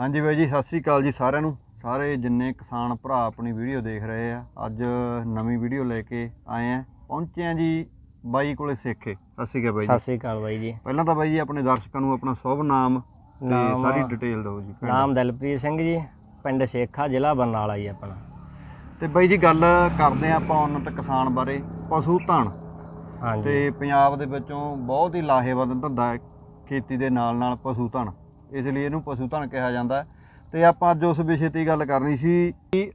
ਹਾਂਜੀ ਬਾਈ ਜੀ ਸਤਿ ਸ੍ਰੀ ਅਕਾਲ ਜੀ ਸਾਰਿਆਂ ਨੂੰ। ਸਾਰੇ ਜਿੰਨੇ ਕਿਸਾਨ ਭਰਾ ਆਪਣੀ ਵੀਡੀਓ ਦੇਖ ਰਹੇ ਆ ਅੱਜ ਨਵੀਂ ਵੀਡੀਓ ਲੈ ਕੇ ਆਏ ਆ। ਪਹੁੰਚੇ ਆ ਜੀ ਬਾਈ ਕੋਲੇ ਸੇਖੇ। ਸਤਿ ਸ੍ਰੀ ਅਕਾਲ ਬਾਈ ਸਤਿ ਜੀ ਸ੍ਰੀ ਅਕਾਲ ਬਾਈ ਜੀ। ਪਹਿਲਾਂ ਤਾਂ ਬਾਈ ਜੀ ਆਪਣੇ ਦਰਸ਼ਕਾਂ ਨੂੰ ਆਪਣਾ ਸ਼ੁਭ ਨਾਮ ਤੇ ਨਾਮ- ਸਾਰੀ ਡਿਟੇਲ ਦਿਓ ਜੀ। ਨਾਮ ਦਲਪ੍ਰੀਤ ਸਿੰਘ ਜੀ ਪਿੰਡ ਸ਼ੇਖਾ ਜ਼ਿਲ੍ਹਾ ਬਰਨਾਲਾ ਜੀ ਆਪਣਾ। ਤੇ ਬਾਈ ਜੀ ਗੱਲ ਕਰਦੇ ਆ ਆਪਾਂ ਉન્નਤ ਕਿਸਾਨ ਬਾਰੇ ਪਸ਼ੂ ਧਨ। ਹਾਂਜੀ। ਤੇ ਪੰਜਾਬ ਦੇ ਵਿੱਚੋਂ ਬਹੁਤ ਹੀ ਲਾਹੇਵੰਦ ਧੰਦਾ ਹੈ ਖੇਤੀ ਦੇ ਨਾਲ ਨਾਲ ਪਸ਼ੂ ਧਨ। ਇਸ ਲਈ ਇਹਨੂੰ ਪਸ਼ੂ ਧਨ ਕਿਹਾ ਜਾਂਦਾ। ਤੇ ਆਪਾਂ ਅੱਜ ਉਸ ਵਿਸ਼ੇ ਤੇ ਗੱਲ ਕਰਨੀ ਸੀ ਕਿ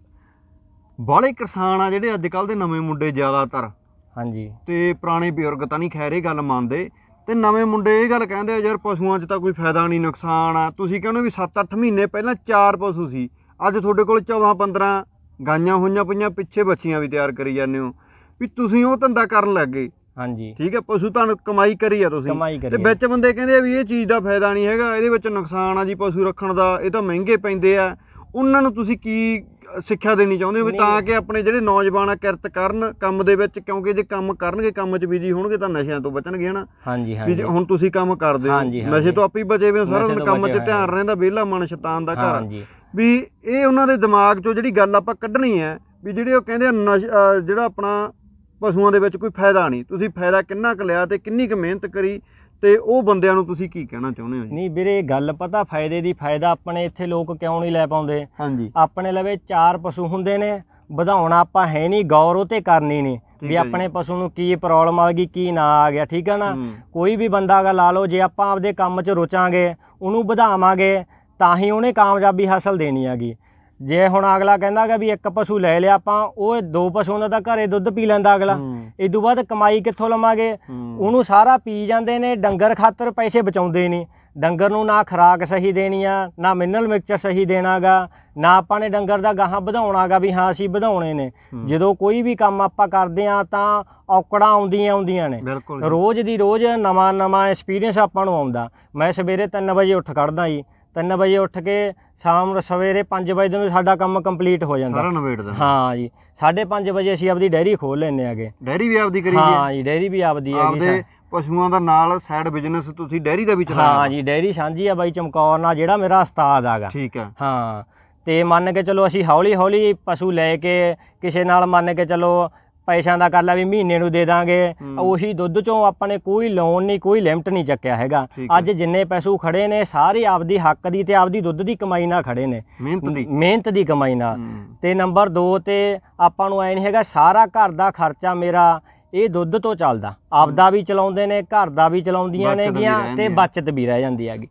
ਬਾਹਲੇ ਕਿਸਾਨ ਆ ਜਿਹੜੇ ਅੱਜ ਕੱਲ ਦੇ ਨਵੇਂ ਮੁੰਡੇ ਜ਼ਿਆਦਾਤਰ। ਹਾਂਜੀ। ਤੇ ਪੁਰਾਣੇ ਬਜ਼ੁਰਗ ਤਾਂ ਨਹੀਂ ਖੈਰ ਇਹ ਗੱਲ ਮੰਨਦੇ। ਤੇ ਨਵੇਂ ਮੁੰਡੇ ਇਹ ਗੱਲ ਕਹਿੰਦੇ ਆ ਯਾਰ ਪਸ਼ੂਆਂ 'ਚ ਤਾਂ ਕੋਈ ਫਾਇਦਾ ਨਹੀਂ ਨੁਕਸਾਨ ਆ। ਤੁਸੀਂ ਕਹਿੰਦੇ ਵੀ 7-8 ਮਹੀਨੇ ਪਹਿਲਾਂ ਚਾਰ ਪਸ਼ੂ ਸੀ। ਅੱਜ ਤੁਹਾਡੇ ਕੋਲ 14-15 ਗਾਈਆਂ ਹੋਈਆਂ ਪਈਆਂ ਪਿੱਛੇ ਬੱਚੀਆਂ ਵੀ ਤਿਆਰ ਕਰੀ ਜਾਂਦੇ ਹੋ। ਵੀ ਤੁਸੀਂ ਉਹ ਧੰਦਾ ਕਰਨ ਲੱਗ ਹਾਂਜੀ। ਠੀਕ ਹੈ ਪਸ਼ੂ ਧਨ ਕਮਾਈ ਕਰੀ ਆ ਤੁਸੀਂ। ਕਮਾਈ ਤੇ ਵਿੱਚ ਬੰਦੇ ਕਹਿੰਦੇ ਆ ਵੀ ਇਹ ਚੀਜ਼ ਦਾ ਫਾਇਦਾ ਨਹੀਂ ਹੈਗਾ ਇਹਦੇ ਵਿੱਚ ਨੁਕਸਾਨ ਆ ਜੀ ਪਸ਼ੂ ਰੱਖਣ ਦਾ ਇਹ ਤਾਂ ਮਹਿੰਗੇ ਪੈਂਦੇ ਆ। ਉਹਨਾਂ ਨੂੰ ਤੁਸੀਂ ਕੀ ਸਿੱਖਿਆ ਦੇਣੀ ਚਾਹੁੰਦੇ ਹੋ ਵੀ ਨਹੀਂ। ਤਾਂ ਕਿ ਆਪਣੇ ਜਿਹੜੇ ਨੌਜਵਾਨ ਆ ਕਿਰਤ ਕਰਨ ਕੰਮ ਦੇ ਵਿੱਚ ਕਿਉਂਕਿ ਜੇ ਕੰਮ ਕਰਨਗੇ ਕੰਮ 'ਚ ਬਿਜ਼ੀ ਹੋਣਗੇ ਤਾਂ ਨਸ਼ਿਆਂ ਤੋਂ ਬਚਣਗੇ ਹਨਾ? ਹਾਂਜੀ ਵੀ ਹਾਂਜੀ। ਜੇ ਹੁਣ ਤੁਸੀਂ ਕੰਮ ਕਰਦੇ ਹੋ ਹਾਂਜੀ, ਹਾਂਜੀ। ਨਸ਼ੇ ਤੋਂ ਆਪੇ ਹੀ ਬਚੇ ਹੋਏ ਹੋ ਸਾਰਾ ਨਸ਼ੇ ਦਿਨ ਤੋਂ ਕੰਮ ਬਚੇ 'ਚ ਹੋਏ ਧਿਆਨ। ਰਹਿੰਦਾ ਵਿਹਲਾ ਮਨ ਸ਼ੈਤਾਨ ਦਾ ਘਰ। ਹਾਂਜੀ। ਵੀ ਇਹ ਉਹਨਾਂ ਦੇ ਦਿਮਾਗ 'ਚੋਂ ਜਿਹੜੀ ਗੱਲ ਆਪਾਂ ਕੱਢਣੀ ਹੈ ਵੀ ਜਿਹੜੇ ਉਹ ਕਹਿੰਦੇ ਆ ਨਸ਼ ਜਿਹੜਾ ਆਪਣਾ ਪਸ਼ੂਆਂ ਦੇ ਵਿੱਚ ਕੋਈ ਫਾਇਦਾ ਨਹੀਂ। ਤੁਸੀਂ ਫਾਇਦਾ ਕਿੰਨਾ ਕੁ ਲਿਆ ਤੇ ਕਿੰਨੀ ਕੁ ਮਿਹਨਤ ਕਰੀ ਤੇ ਉਹ ਬੰਦਿਆਂ ਨੂੰ ਤੁਸੀਂ ਕੀ ਕਹਿਣਾ ਚਾਹੁੰਦੇ ਹੋ ਜੀ? ਨਹੀਂ ਵੀਰੇ ਗੱਲ ਪਤਾ ਫਾਇਦੇ ਦੀ ਫਾਇਦਾ ਆਪਣੇ ਇੱਥੇ ਲੋਕ ਕਿਉਂ ਨਹੀਂ ਲੈ ਪਾਉਂਦੇ? ਹਾਂਜੀ। ਆਪਣੇ ਲਵੇ ਚਾਰ ਪਸ਼ੂ ਹੁੰਦੇ ਨੇ ਵਧਾਉਣਾ ਆਪਾਂ ਹੈ ਨਹੀਂ ਗੌਰ ਉਹ ਤੇ ਕਰਨੀ ਨਹੀਂ। ਵੀ। ਆਪਣੇ ਪਸ਼ੂ ਨੂੰ ਕੀ ਪ੍ਰੋਬਲਮ ਆ ਗਈ ਕੀ ਨਾ ਆ ਗਿਆ ਠੀਕ ਹੈ ਨਾ? ਕੋਈ ਵੀ ਬੰਦਾ ਅਗਾ ਲਾ ਲਓ ਜੇ ਆਪਾਂ ਆਪਦੇ ਕੰਮ 'ਚ ਰੁਚਾਂਗੇ ਉਹਨੂੰ ਵਧਾਵਾਂਗੇ ਤਾਂ ਹੀ ਉਹਨੇ ਕਾਮਯਾਬੀ ਹਾਸਲ ਦੇਣੀ ਹੈਗੀ। ਜੇ ਹੁਣ ਅਗਲਾ ਕਹਿੰਦਾਗਾ ਵੀ ਇੱਕ ਪਸ਼ੂ ਲੈ ਲਿਆ ਆਪਾਂ ਉਹ ਦੋ ਪਸ਼ੂਆਂ ਦਾ ਤਾਂ ਘਰੇ ਦੁੱਧ ਪੀ ਲੈਂਦਾ ਅਗਲਾ। ਇਸ ਤੋਂ ਬਾਅਦ ਕਮਾਈ ਕਿੱਥੋਂ ਲਵਾਂਗੇ? ਉਹਨੂੰ ਸਾਰਾ ਪੀ ਜਾਂਦੇ ਨੇ ਡੰਗਰ ਖਾਤਰ ਪੈਸੇ ਬਚਾਉਂਦੇ ਨਹੀਂ। ਡੰਗਰ ਨੂੰ ਨਾ ਖੁਰਾਕ ਸਹੀ ਦੇਣੀ ਆ ਨਾ ਮਿਨਰਲ ਮਿਕਸਚਰ ਸਹੀ ਦੇਣਾਗਾ ਨਾ ਆਪਾਂ ਨੇ ਡੰਗਰ ਦਾ ਗਾਹਾਂ ਵਧਾਉਣਾਗਾ ਵੀ ਹਾਂ ਅਸੀਂ ਵਧਾਉਣੇ ਨੇ। ਜਦੋਂ ਕੋਈ ਵੀ ਕੰਮ ਆਪਾਂ ਕਰਦੇ ਆ ਤਾਂ ਔਕੜਾਂ ਆਉਂਦੀਆਂ ਆਉਂਦੀਆਂ ਨੇ। ਰੋਜ਼ ਦੀ ਰੋਜ਼ ਨਵਾਂ ਨਵਾਂ ਐਕਸਪੀਰੀਅੰਸ ਆਪਾਂ ਨੂੰ ਆਉਂਦਾ। ਮੈਂ ਸਵੇਰੇ 3 ਵਜੇ ਉੱਠ ਖੜਦਾ ਜੀ। 3 ਵਜੇ ਉੱਠ ਕੇ ਸ਼ਾਮ ਨੂੰ ਸਵੇਰੇ 5 ਵਜੇ ਨੂੰ ਸਾਡਾ ਕੰਮ ਕੰਪਲੀਟ ਹੋ ਜਾਂਦਾ। ਸਾਰਾ ਨਵੇੜ ਦਾ ਹਾਂ ਜੀ। 5:30 ਵਜੇ ਅਸੀਂ ਆਪਦੀ ਡੈਰੀ ਖੋਲ ਲੈਂਦੇ ਆਗੇ ਡੈਰੀ ਵੀ ਆਪਦੀ ਕਰੀ ਹਾਂ। ਜੀ ਡੈਰੀ ਵੀ ਆਪਦੀ ਹੈ ਹੈਗੀ ਆਪਦੇ ਪਸ਼ੂਆਂ ਦਾ ਨਾਲ ਸਾਈਡ ਬਿਜ਼ਨਸ ਤੁਸੀਂ ਡੈਰੀ ਦਾ ਵੀ ਚਲਾਇਆ ਹਾਂ ਜੀ ਡੈਰੀ ਸਾਂਝੀ ਆ ਬਾਈ ਚਮਕੌਰ ਨਾਲ ਜਿਹੜਾ ਮੇਰਾ ਉਸਤਾਦ ਆਗਾ ਠੀਕ ਹੈ। ਹਾਂ। ਤੇ ਮੰਨ ਕੇ ਚਲੋ ਅਸੀਂ ਹੌਲੀ ਹੌਲੀ ਪਸ਼ੂ ਲੈ ਕੇ ਕਿਸੇ ਨਾਲ ਮੰਨ ਕੇ ਚਲੋ ਪੈਸਿਆਂ ਦਾ ਕਰ ਲਾ ਵੀ ਮਹੀਨੇ ਨੂੰ ਦੇ ਦਾਂਗੇ। ਉਹੀ ਦੁੱਧ ਚੋਂ ਆਪਾਂ ਨੇ ਕੋਈ ਲੋਨ ਨਹੀਂ ਕੋਈ ਲਿਮਟ ਨਹੀਂ ਚੱਕਿਆ ਹੈਗਾ। ਠੀਕ ਹੈ। ਅੱਜ ਜਿੰਨੇ ਪਸ਼ੂ ਖੜੇ ਨੇ ਸਾਰੇ ਆਪਦੀ ਹੱਕ ਦੀ ਤੇ ਆਪਦੀ ਦੁੱਧ ਦੀ ਕਮਾਈ ਨਾਲ ਖੜੇ ਨੇ। ਮਿਹਨਤ ਦੀ। ਮਿਹਨਤ ਦੀ ਕਮਾਈ ਨਾਲ। ਹੂੰ, ਤੇ ਨੰਬਰ 2 ਤੇ ਆਪਾਂ ਨੂੰ ਐ ਨਹੀਂ ਹੈਗਾ ਸਾਰਾ ਘਰ ਦਾ ਖਰਚਾ ਮੇਰਾ ਇਹ ਦੁੱਧ ਤੋਂ ਚੱਲਦਾ। ਆਪਦਾ ਵੀ ਚਲਾਉਂਦੇ ਨੇ ਘਰ ਦਾ ਵੀ ਚਲਾਉਂਦੀਆਂ ਬੱਚਤ ਵੀ ਨੇਗੀਆਂ ਰਹਿੰਦੀ ਤੇ ਹੈ। ਬਚਤ ਵੀ ਰਹਿ ਜਾਂਦੀ ਹੈਗੀ।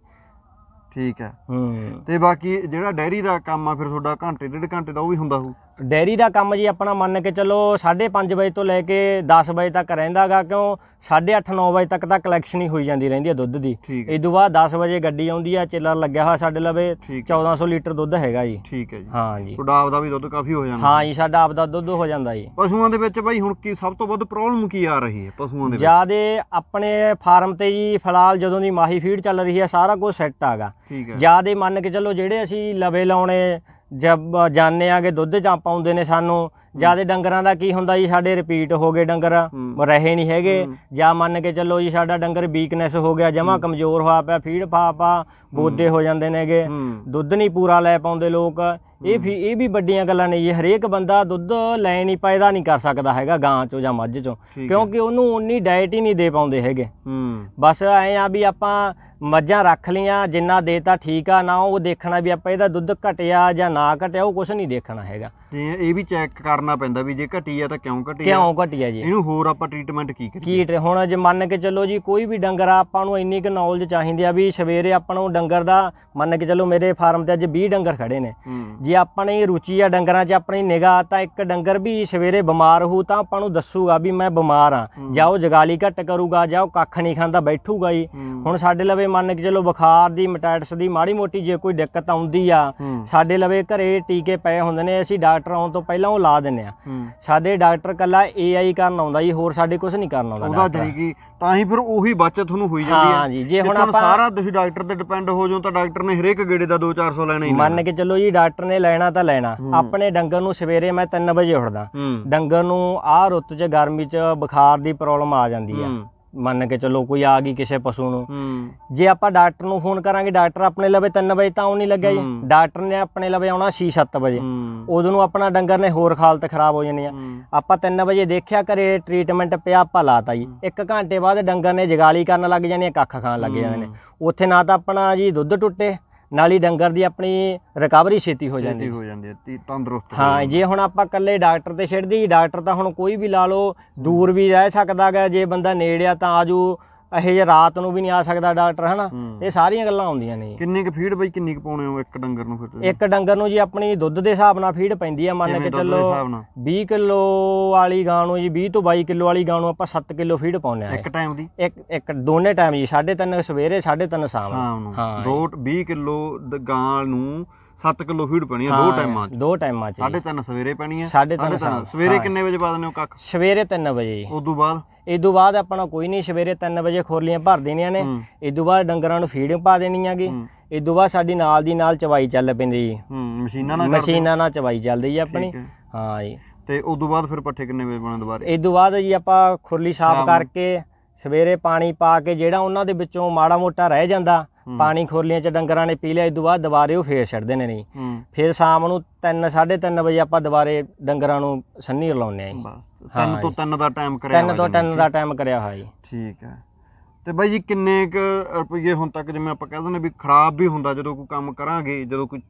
ਠੀਕ ਹੈ। ਹੂੰ। ਤੇ ਬਾਕੀ ਜਿਹੜਾ ਡੈਰੀ ਦਾ ਕੰਮ ਆ ਫਿਰ ਤੁਹਾਡਾ ਘੰਟੇ ਡੇਢ ਘੰਟੇ ਦਾ ਉਹ ਵੀ ਹੁੰਦਾ ਹੋਊ? ਡੈਰੀ ਦਾ ਕੰਮ ਜੀ ਆਪਣਾ ਮੰਨ ਕੇ ਚੱਲੋ 5:30 ਵਜੇ ਤੋਂ ਲੈ ਕੇ 10 ਵਜੇ ਤੱਕ ਰਹਿੰਦਾਗਾ ਕਿਉਂ 8:30 9 ਵਜੇ ਤੱਕ ਤਾਂ ਕਲੈਕਸ਼ਨ ਹੀ ਹੋਈ ਜਾਂਦੀ ਰਹਿੰਦੀ ਹੈ ਦੁੱਧ ਦੀ। ਇਸ ਤੋਂ ਬਾਅਦ 10 ਵਜੇ ਗੱਡੀ ਆਉਂਦੀ ਆ ਚਿੱਲਰ ਲੱਗਿਆ ਹੋਇਆ ਸਾਡੇ ਲਵੇ ਠੀਕ ਹੈ। 1400 ਲੀਟਰ ਦੁੱਧ ਹੈਗਾ ਜੀ। ਠੀਕ ਹੈ ਜੀ। ਹਾਂ ਜੀ। ਤੁਹਾਡਾ ਆਪਦਾ ਵੀ ਦੁੱਧ ਕਾਫੀ ਹੋ ਜਾਂਦਾ। ਹਾਂ ਜੀ ਸਾਡਾ ਆਪਦਾ ਦੁੱਧ ਹੋ ਜਾਂਦਾ ਜੀ। ਪਸ਼ੂਆਂ ਦੇ ਵਿੱਚ ਬਾਈ ਹੁਣ ਕੀ ਸਭ ਤੋਂ ਵੱਧ ਪ੍ਰੋਬਲਮ ਕੀ ਆ ਰਹੀ ਹੈ ਪਸ਼ੂਆਂ ਦੇ ਵਿੱਚ? ਜਿਆਦੇ ਆਪਣੇ ਫਾਰਮ ਤੇ ਜੀ ਫਿਲਹਾਲ ਜਦੋਂ ਦੀ ਮਾਹੀ ਫੀਡ ਚੱਲ ਰਹੀ ਹੈ ਸਾਰਾ ਕੁਝ ਸੈੱਟ ਆਗਾ ਜਿਆਦੇ ਮੰਨ ਕੇ ਚੱਲੋ ਜਿਹੜੇ ਅਸੀਂ ਲਵੇ ਲਾਉਣੇ ਜਬ ਜਾਣੇ ਆਗੇ ਦੁੱਧ ਜਾਂ ਪਾਉਂਦੇ ਨੇ ਸਾਨੂੰ ਜਿਆਦੇ ਡੰਗਰਾਂ ਦਾ ਕੀ ਹੁੰਦਾ ਜੀ ਸਾਡੇ ਰਿਪੀਟ ਹੋ ਗਏ ਡੰਗਰ। ਰਹੇ ਨਹੀਂ ਹੈਗੇ। ਜਾਂ ਮੰਨ ਕੇ ਚੱਲੋ ਜੀ ਸਾਡਾ ਡੰਗਰ ਵੀਕਨੈਸ ਹੋ ਗਿਆ ਜਮਾ ਕਮਜ਼ੋਰ ਹੋਇਆ ਪਿਆ ਫੀਡ ਪਾ ਬੋਦੇ ਹੋ। ਜਾਂਦੇ ਨੇਗੇ। ਦੁੱਧ ਨਹੀਂ ਪੂਰਾ ਲੈ ਪਾਉਂਦੇ ਲੋਕ ਇਹ ਵੀ ਇਹ ਵੀ ਵੱਡੀਆਂ ਗੱਲਾਂ ਨੇ ਜੀ। ਹਰੇਕ ਬੰਦਾ ਦੁੱਧ ਲੈ ਨਹੀਂ ਪੈਦਾ ਨਹੀਂ ਕਰ ਸਕਦਾ ਹੈਗਾ ਗਾਂ ਚੋਂ ਜਾਂ ਮੱਝ ਚੋਂ। ਕਿਉਂਕਿ ਉਹਨੂੰ ਉਨੀ ਡਾਈਟ ਹੀ ਨਹੀਂ ਦੇ ਪਾਉਂਦੇ ਹੈਗੇ। ਹੂੰ। ਬਸ ਐ ਆ ਵੀ ਆਪਾਂ ਮੱਝਾਂ ਰੱਖ ਲੀਆਂ ਜਿੰਨਾ ਦੇਤਾ ਠੀਕ ਆ ਨਾ ਉਹ ਦੇਖਣਾ ਵੀ ਆਪਾਂ ਇਹਦਾ ਦੁੱਧ ਘਟਿਆ ਜਾਂ ਨਾ ਘਟਿਆ ਉਹ ਕੁਝ ਨਹੀਂ ਦੇਖਣਾ ਹੈਗਾ। ਤੇ ਇਹ ਵੀ ਚੈੱਕ ਕਰਨਾ ਪੈਂਦਾ ਵੀ ਜੇ ਘਟੀ ਆ ਤਾਂ ਕਿਉਂ ਘਟੀ ਆ ਕਿਉਂ ਘਟਿਆ ਜੀ? ਇਹਨੂੰ ਹੋਰ ਆਪਾਂ ਟ੍ਰੀਟਮੈਂਟ ਕੀ ਕਰੀਏ? ਕੀ ਹੁਣ ਜੇ ਮੰਨ ਕੇ ਚੱਲੋ ਜੀ ਕੋਈ ਵੀ ਡੰਗਰ ਆ ਆਪਾਂ ਨੂੰ ਇੰਨੀ ਕੁ ਨੌਲੇਜ ਚਾਹੀਦੀ ਆ ਵੀ ਸਵੇਰੇ ਆਪਾਂ ਨੂੰ ਡੰਗਰ ਦਾ ਮੰਨ ਕੇ ਚੱਲੋ ਮੇਰੇ ਫਾਰਮ ਤੇ ਅੱਜ 20 ਡੰਗਰ ਖੜੇ ਨੇ। ਹੂੰ ਜੇ ਆਪਣੀ ਰੁਚੀ ਆ ਡੰਗਰਾਂ 'ਚ ਆਪਣੀ ਨਿਗਾਹ ਤਾਂ ਇੱਕ ਡੰਗਰ ਵੀ ਸਵੇਰੇ ਬਿਮਾਰ ਹੋਊ ਤਾਂ ਆਪਾਂ ਨੂੰ ਦੱਸੂਗਾ ਵੀ ਮੈਂ ਬਿਮਾਰ ਆ। ਹੂੰ। ਜਾਂ ਉਹ ਜਗਾਲੀ ਘੱਟ ਕਰੂਗਾ ਜਾਂ ਉਹ ਕੱਖ ਨਹੀਂ ਖਾਂਦਾ ਬੈਠੂਗਾ ਹੂੰ। ਹੁਣ ਸਾਡੇ ਲਵੇ ਮੰਨ ਕੇ ਚੱਲੋ ਬੁਖਾਰ ਦੀ ਮਟੈਟਸ ਦੀ ਮਾੜੀ ਮੋਟੀ ਜੇ ਕੋਈ ਦਿੱਕਤ ਆਉਂਦੀ ਆ ਹੂੰ। ਸਾਡੇ ਲਵੇ ਘਰੇ ਟੀਕੇ ਪਏ ਹੁੰਦੇ ਨੇ ਅਸੀਂ ਡਾਕਟਰ ਆਉਣ ਤੋਂ ਪਹਿਲਾਂ ਉਹ ਲਾ ਦਿੰਨੇ ਆ। ਹੂੰ। ਸਾਡੇ ਡਾਕਟਰ ਕੱਲਾ ਏਆਈ ਕਰਨ ਆਉਂਦਾ ਜੀ ਹੋਰ ਸਾਡੇ ਕੁਝ ਨਹੀਂ ਕਰਨ ਆਉਂਦਾ ਉਹਦਾ। ਜਾਨੀ ਕਿ ਤਾਂ ਹੀ ਫਿਰ ਉਹੀ ਬਚਤ ਤੁਹਾਨੂੰ ਹੋਈ ਜਾਂਦੀ ਹੈ ਹਾਂ ਜੀ ਜੇ ਹੁਣ ਹੁਣ ਆਪਾਂ ਸਾਰਾ ਤੁਸੀਂ ਡਾਕਟਰ ਤੇ ਡਿਪੈਂਡ ਹੋ ਜਾਓ ਤਾਂ ਡਾਕਟਰ ਨੇ ਹਰੇਕ ਗੇੜੇ ਦਾ 2-400 ਲੈਣਾ ਹੀ ਮੰਨ ਕੇ ਚੱਲੋ ਜੀ ਡਾਕਟਰ ਨੇ ਲੈਣਾ ਤਾਂ ਲੈਣਾ। ਆਪਣੇ ਡੰਗਰ ਨੂੰ ਸਵੇਰੇ ਮੈਂ 3 ਵਜੇ ਉੱਠਦਾ। ਡੰਗਰ ਨੂੰ ਆਹ ਰੁੱਤ 'ਚ ਗਰਮੀ 'ਚ ਬੁਖਾਰ ਦੀ ਪ੍ਰੋਬਲਮ ਆ ਜਾਂਦੀ ਹੂੰ। ਮੰਨ ਕੇ ਚੱਲੋ ਕੋਈ ਆ ਗਈ ਕਿਸੇ ਪਸ਼ੂ ਨੂੰ। ਜੇ ਆਪਾਂ ਡਾਕਟਰ ਨੂੰ ਫੋਨ ਕਰਾਂਗੇ ਡਾਕਟਰ ਆਪਣੇ ਲਵੇ 3 ਵਜੇ ਤਾਂ ਆਉਣ ਨਹੀਂ ਲੱਗਿਆ ਜੀ। ਡਾਕਟਰ ਨੇ ਆਪਣੇ ਲਵੇ ਆਉਣਾ 6-7 ਵਜੇ। ਉਦੋਂ ਨੂੰ ਆਪਣਾ ਡੰਗਰ ਨੇ ਹੋਰ ਹਾਲਤ ਖਰਾਬ ਹੋ ਜਾਣੀ ਆ। ਆਪਾਂ 3 ਵਜੇ ਦੇਖਿਆ ਘਰੇ ਟ੍ਰੀਟਮੈਂਟ ਪਿਆ ਆਪਾਂ ਲਾਤਾ ਜੀ। ਇੱਕ ਘੰਟੇ ਬਾਅਦ ਡੰਗਰ ਨੇ ਜਗਾਲੀ ਕਰਨ ਲੱਗ ਜਾਣੀ ਆ ਕੱਖ ਖਾਣ ਲੱਗ ਜਾਂਦੇ ਨੇ। ਉੱਥੇ ਨਾ ਤਾਂ ਆਪਣਾ ਜੀ ਦੁੱਧ ਟੁੱਟੇ ਨਾਲ ਹੀ ਡੰਗਰ ਦੀ ਆਪਣੀ ਰਿਕਵਰੀ ਛੇਤੀ ਹੋ ਜਾਂਦੀ। ਛੇਤੀ ਹੋ ਜਾਂਦੀ ਹੈ ਤੀ- ਤੰਦਰੁਸਤ ਹੋ ਜੇ ਹੁਣ ਆਪਾਂ ਇਕੱਲੇ ਡਾਕਟਰ ਤੇ ਛੱਡਦੀ ਡਾਕਟਰ ਤਾਂ ਹੁਣ ਕੋਈ ਵੀ ਲਾ ਲਓ ਦੂਰ ਵੀ ਰਹਿ ਸਕਦਾ ਗਾ ਜੇ ਬੰਦਾ ਨੇੜੇ ਆ ਤਾਂ ਆਜੂ ਇਹ ਜੇ ਰਾਤ ਨੂੰ ਵੀ ਨਹੀਂ ਆ ਸਕਦਾ ਡਾਕਟਰ ਹਨਾ। ਇਹ ਸਾਰੀਆਂ ਗੱਲਾਂ ਆਉਂਦੀਆਂ ਨੇ। ਕਿੰਨੀ ਕੁ ਫੀਡ ਬਈ ਕਿੰਨੀ ਕੁ ਪਾਉਣੇ ਹੋ ਇੱਕ ਡੰਗਰ ਨੂੰ ਫਿਰ? ਇੱਕ ਡੰਗਰ ਨੂੰ ਜੀ ਆਪਣੀ ਦੁੱਧ ਦੇ ਹਿਸਾਬ ਨਾਲ ਫੀਡ ਪੈਂਦੀ ਆ ਮੰਨ ਕੇ ਚੱਲੋ ਹਿਸਾਬ ਨਾਲ 20 ਕਿਲੋ ਵਾਲੀ ਗਾਂ ਨੂੰ ਜੀ 20 ਤੋਂ 22 ਕਿਲੋ ਵਾਲੀ ਗਾਂ ਨੂੰ ਆਪਾਂ 7 ਕਿਲੋ ਫੀਡ ਪਾਉਂਦੇ ਆ ਇੱਕ ਟਾਈਮ ਦੀ ਇੱਕ ਇੱਕ ਦੋਨੇ ਟਾਈਮ ਜੀ 3:30 ਸਵੇਰੇ 3:30 ਸ਼ਾਮ ਨੂੰ ਹਾਂ। ਦੋ 20 ਕਿਲੋ ਗਾਂ ਨੂੰ 7 ਕਿਲੋ ਫੀਡ ਪੈਣੀ ਹੈ ਦੋ ਹਾਂ, ਟਾਈਮਾਂ 'ਚ ਦੋ ਟਾਈਮਾਂ ਚ ਜੀ। 3:30 ਸਵੇਰੇ ਪੈਣੀ ਸਾਢੇ ਤਿੰਨ 3:30 ਸ਼ਾਮ। ਸਵੇਰੇ। ਕਿੰਨੇ ਵਜੇ ਪਾ ਦਿੰਦੇ ਹੋ ਕੱਖ ਸਵੇਰੇ 3 ਵਜੇ ਜੀ ਉਦੋਂ ਬਾਅਦ ਇਸ ਤੋਂ ਬਾਅਦ ਆਪਣਾ ਕੋਈ ਨਹੀਂ ਸਵੇਰੇ 3 ਵਜੇ ਖੋਲੀਆਂ ਭਰ ਦੇਣੀਆਂ ਨੇ ਹੂੰ ਇਸ ਤੋਂ ਬਾਅਦ ਡੰਗਰਾਂ ਨੂੰ ਫੀਡ ਪਾ ਦੇਣੀ ਹੈਗੀ ਹੂੰ, ਇਸ ਤੋਂ ਬਾਅਦ ਸਾਡੀ ਨਾਲ ਦੀ ਨਾਲ ਚਵਾਈ ਚੱਲ ਪੈਂਦੀ ਜੀ ਹੂੰ ਮਸ਼ੀਨਾਂ ਨਾਲ ਕਰਦੇ? ਮਸ਼ੀਨਾਂ ਨਾਲ ਚਵਾਈ ਚੱਲਦੀ ਜੀ ਆਪਣੀ ਠੀਕ ਹੈ। ਹਾਂ ਜੀ ਤੇ ਉਦੋਂ ਬਾਅਦ ਫਿਰ ਪੱਠੇ ਕਿੰਨੇ ਵਜੇ ਪਾਉਣੇ ਦੁਬਾਰੇ ਇਸ ਤੋਂ ਬਾਅਦ ਜੀ ਆਪਾਂ ਖੁਰਲੀ ਸਾਫ਼। ਕਰਕੇ ਸਵੇਰੇ ਪਾਣੀ ਪਾ ਕੇ ਜਿਹੜਾ ਉਹਨਾਂ ਦੇ ਵਿੱਚੋਂ ਮਾੜਾ ਮੋਟਾ ਰਹਿ ਜਾਂਦਾ ਪਾਣੀ ਖੁਰਲੀਆਂ 'ਚ ਡੰਗਰਾਂ ਨੇ ਪੀ ਲਿਆ ਇਸ ਤੋਂ ਬਾਅਦ ਦੁਬਾਰੇ ਉਹ ਫੇਰ ਛੱਡਦੇ ਨੇ ਨਹੀਂ। ਫਿਰ ਸ਼ਾਮ ਨੂੰ 3 3:30 ਵਜੇ ਆਪਾਂ ਦੁਬਾਰੇ ਡੰਗਰਾਂ ਨੂੰ ਸੰਨੀ ਲਾਉਂਦੇ ਆ ਜੀ। ਬਸ ਹਾਂ ਤਿੰਨ ਤੋਂ ਜੀ। ਤਿੰਨ ਦਾ ਟਾਈਮ ਕਰਿਆ 3 ਹੋਇਆ ਤੋਂ ਜਿਵੇਂ 3 ਦਾ ਟਾਈਮ ਕਰਿਆ ਹੋਇਆ ਜੀ। ਠੀਕ ਹੈ। ਤੇ ਬਾਈ ਜੀ ਕਿੰਨੇ ਕ ਰੁਪਏ ਹੁਣ ਤੱਕ ਜਿਵੇਂ ਆਪਾਂ ਕਹਿੰਦੇ ਨੇ ਵੀ ਖਰਾਬ ਵੀ ਹੁੰਦਾ ਜਦੋਂ ਕੋਈ ਕੰਮ ਕਰਾਂਗੇ ਜਦੋਂ ਕੋਈ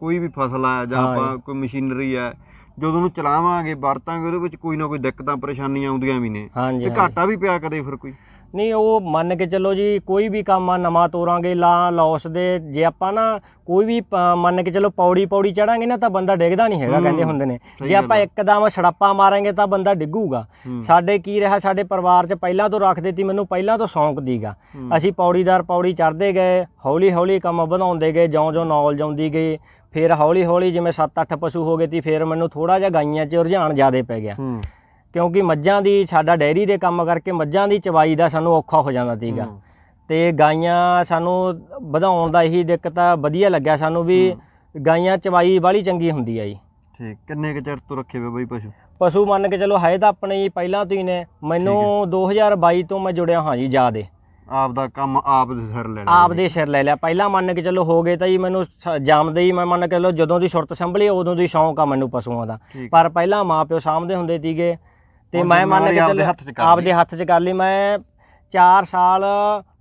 ਕੋਈ ਵੀ ਫਸਲ ਆ ਜਾਂ ਆਪਾਂ ਕੋਈ ਮਸ਼ੀਨਰੀ ਆ ਜਦੋਂ ਉਹਨੂੰ ਚਲਾਵਾਂਗੇ ਵਰਤਾਂਗੇ ਉਹਦੇ ਵਿੱਚ ਕੋਈ ਨਾ ਕੋਈ ਦਿੱਕਤਾਂ ਪਰੇਸ਼ਾਨੀਆਂ ਆਉਂਦੀਆਂ ਵੀ ਨੇ। ਤੇ। ਘਾਟਾ ਵੀ ਪਿਆ ਕਦੇ ਫਿਰ ਕੋਈ? ਨਹੀਂ ਉਹ ਮੰਨ ਕੇ ਚੱਲੋ ਜੀ ਕੋਈ ਵੀ ਕੰਮ ਆ ਨਵਾਂ ਤੋਰਾਂਗੇ ਲਾ ਲੌਸ ਦੇ ਜੇ ਆਪਾਂ ਨਾ ਕੋਈ ਵੀ ਪ- ਮੰਨ ਕੇ ਚੱਲੋ ਪੌੜੀ ਪੌੜੀ ਚੜਾਂਗੇ ਨਾ ਤਾਂ ਬੰਦਾ ਡਿੱਗਦਾ ਨਹੀਂ ਹੈਗਾ ਹੂੰ, ਕਹਿੰਦੇ ਹੁੰਦੇ ਨੇ। ਸਹੀ ਜੇ ਆਪਾਂ ਆ। ਇੱਕਦਮ ਛੜਾਪਾ ਮਾਰਾਂਗੇ ਤਾਂ ਬੰਦਾ ਡਿੱਗੂਗਾ। ਹੂੰ, ਸਾਡੇ ਕੀ ਰਿਹਾ ਸਾਡੇ ਪਰਿਵਾਰ 'ਚ ਪਹਿਲਾਂ ਤੋਂ ਰੱਖ ਦਿੱਤੀ ਮੈਨੂੰ ਪਹਿਲਾਂ ਤੋਂ ਸ਼ੌਂਕ ਦੀਗਾ। ਹੂੰ, ਅਸੀਂ ਪੌੜੀਦਾਰ ਪੌੜੀ ਚੜ੍ਹਦੇ ਗਏ ਹੌਲੀ ਹੌਲੀ ਕੰਮ ਵਧਾਉਂਦੇ ਗਏ ਜਿਉਂ-ਜਿਉਂ ਨੌਲੇਜ ਆਉਂਦੀ ਗਈ ਫਿਰ ਹੌਲੀ ਹੌਲੀ ਜਿਵੇਂ 7-8 ਪਸ਼ੂ ਹੋ ਗਏ ਤੀ ਫਿਰ ਮੈਨੂੰ ਥੋੜਾ ਜਿਹਾ ਗਾਈਆਂ 'ਚ ਰੁਝਾਨ ਜ਼ਿਆਦਾ ਪੈ ਗਿਆ। ਹੂੰ। ਕਿਉਂਕਿ ਮੱਝਾਂ ਦੀ ਸਾਡਾ ਡੈਰੀ ਦੇ ਕੰਮ ਕਰਕੇ ਮੱਝਾਂ ਦੀ ਚਵਾਈ ਦਾ ਸਾਨੂੰ ਔਖਾ ਹੋ ਜਾਂਦਾ ਸੀਗਾ। ਹੂੰ, ਤੇ ਗਾਈਆਂ ਸਾਨੂੰ ਵਧਾਉਣ ਦਾ ਇਹੀ ਦਿੱਕਤ ਆ ਵਧੀਆ ਲੱਗਿਆ ਸਾਨੂੰ ਵੀ ਗਾਈਆਂ ਚਵਾਈ ਵਾਲੀ ਚੰਗੀ ਹੁੰਦੀ ਆ ਜੀ। ਠੀਕ ਕਿੰਨੇ ਕੁ ਚਿਰ ਤੋਂ ਰੱਖੇ ਵੇ ਬਾਈ ਪਸ਼ੂ? ਪਸ਼ੂ ਮੰਨ ਕੇ ਚਲੋ ਹੈ ਤਾਂ ਆਪਣੇ ਜੀ ਪਹਿਲਾਂ ਤੋਂ ਹੀ ਨੇ ਮੈਨੂੰ 2022 ਤੋਂ ਮੈਂ ਜੁੜਿਆ ਹਾਂ ਜੀ ਜਿਆਦੇ। ਆਪ ਦਾ ਕੰਮ ਆਪ ਦੇ ਸਿਰ ਲੈ ਲਿਆ ਆਪ ਦੇ ਸਿਰ ਲੈ ਲਿਆ। ਪਹਿਲਾਂ ਮੰਨ ਕੇ ਚਲੋ ਹੋ ਗਏ ਤਾਂ ਜੀ ਮੈਨੂੰ ਜੰਮਦੇ ਹੀ ਮੈਂ ਮੰਨ ਕੇ ਚਲੋ ਜਦੋਂ ਦੀ ਸੁਰਤ ਸੰਭਲੀ ਉਦੋਂ ਦੀ ਸ਼ੌਂਕ ਆ ਮੈਨੂੰ ਪਸ਼ੂਆਂ ਦਾ। ਪਰ ਪਹਿਲਾਂ ਮਾਪਿਓ ਸਾਂਭਦੇ ਹੁੰਦੇ ਸੀਗੇ ਤੇ ਮੈਂ ਮੰਨ ਕੇ ਚੱਲ ਹੱਥ 'ਚ ਕਰ ਲਈ। ਆਪਦੇ ਹੱਥ 'ਚ ਕਰ ਲਈ ਮੈਂ 4 ਸਾਲ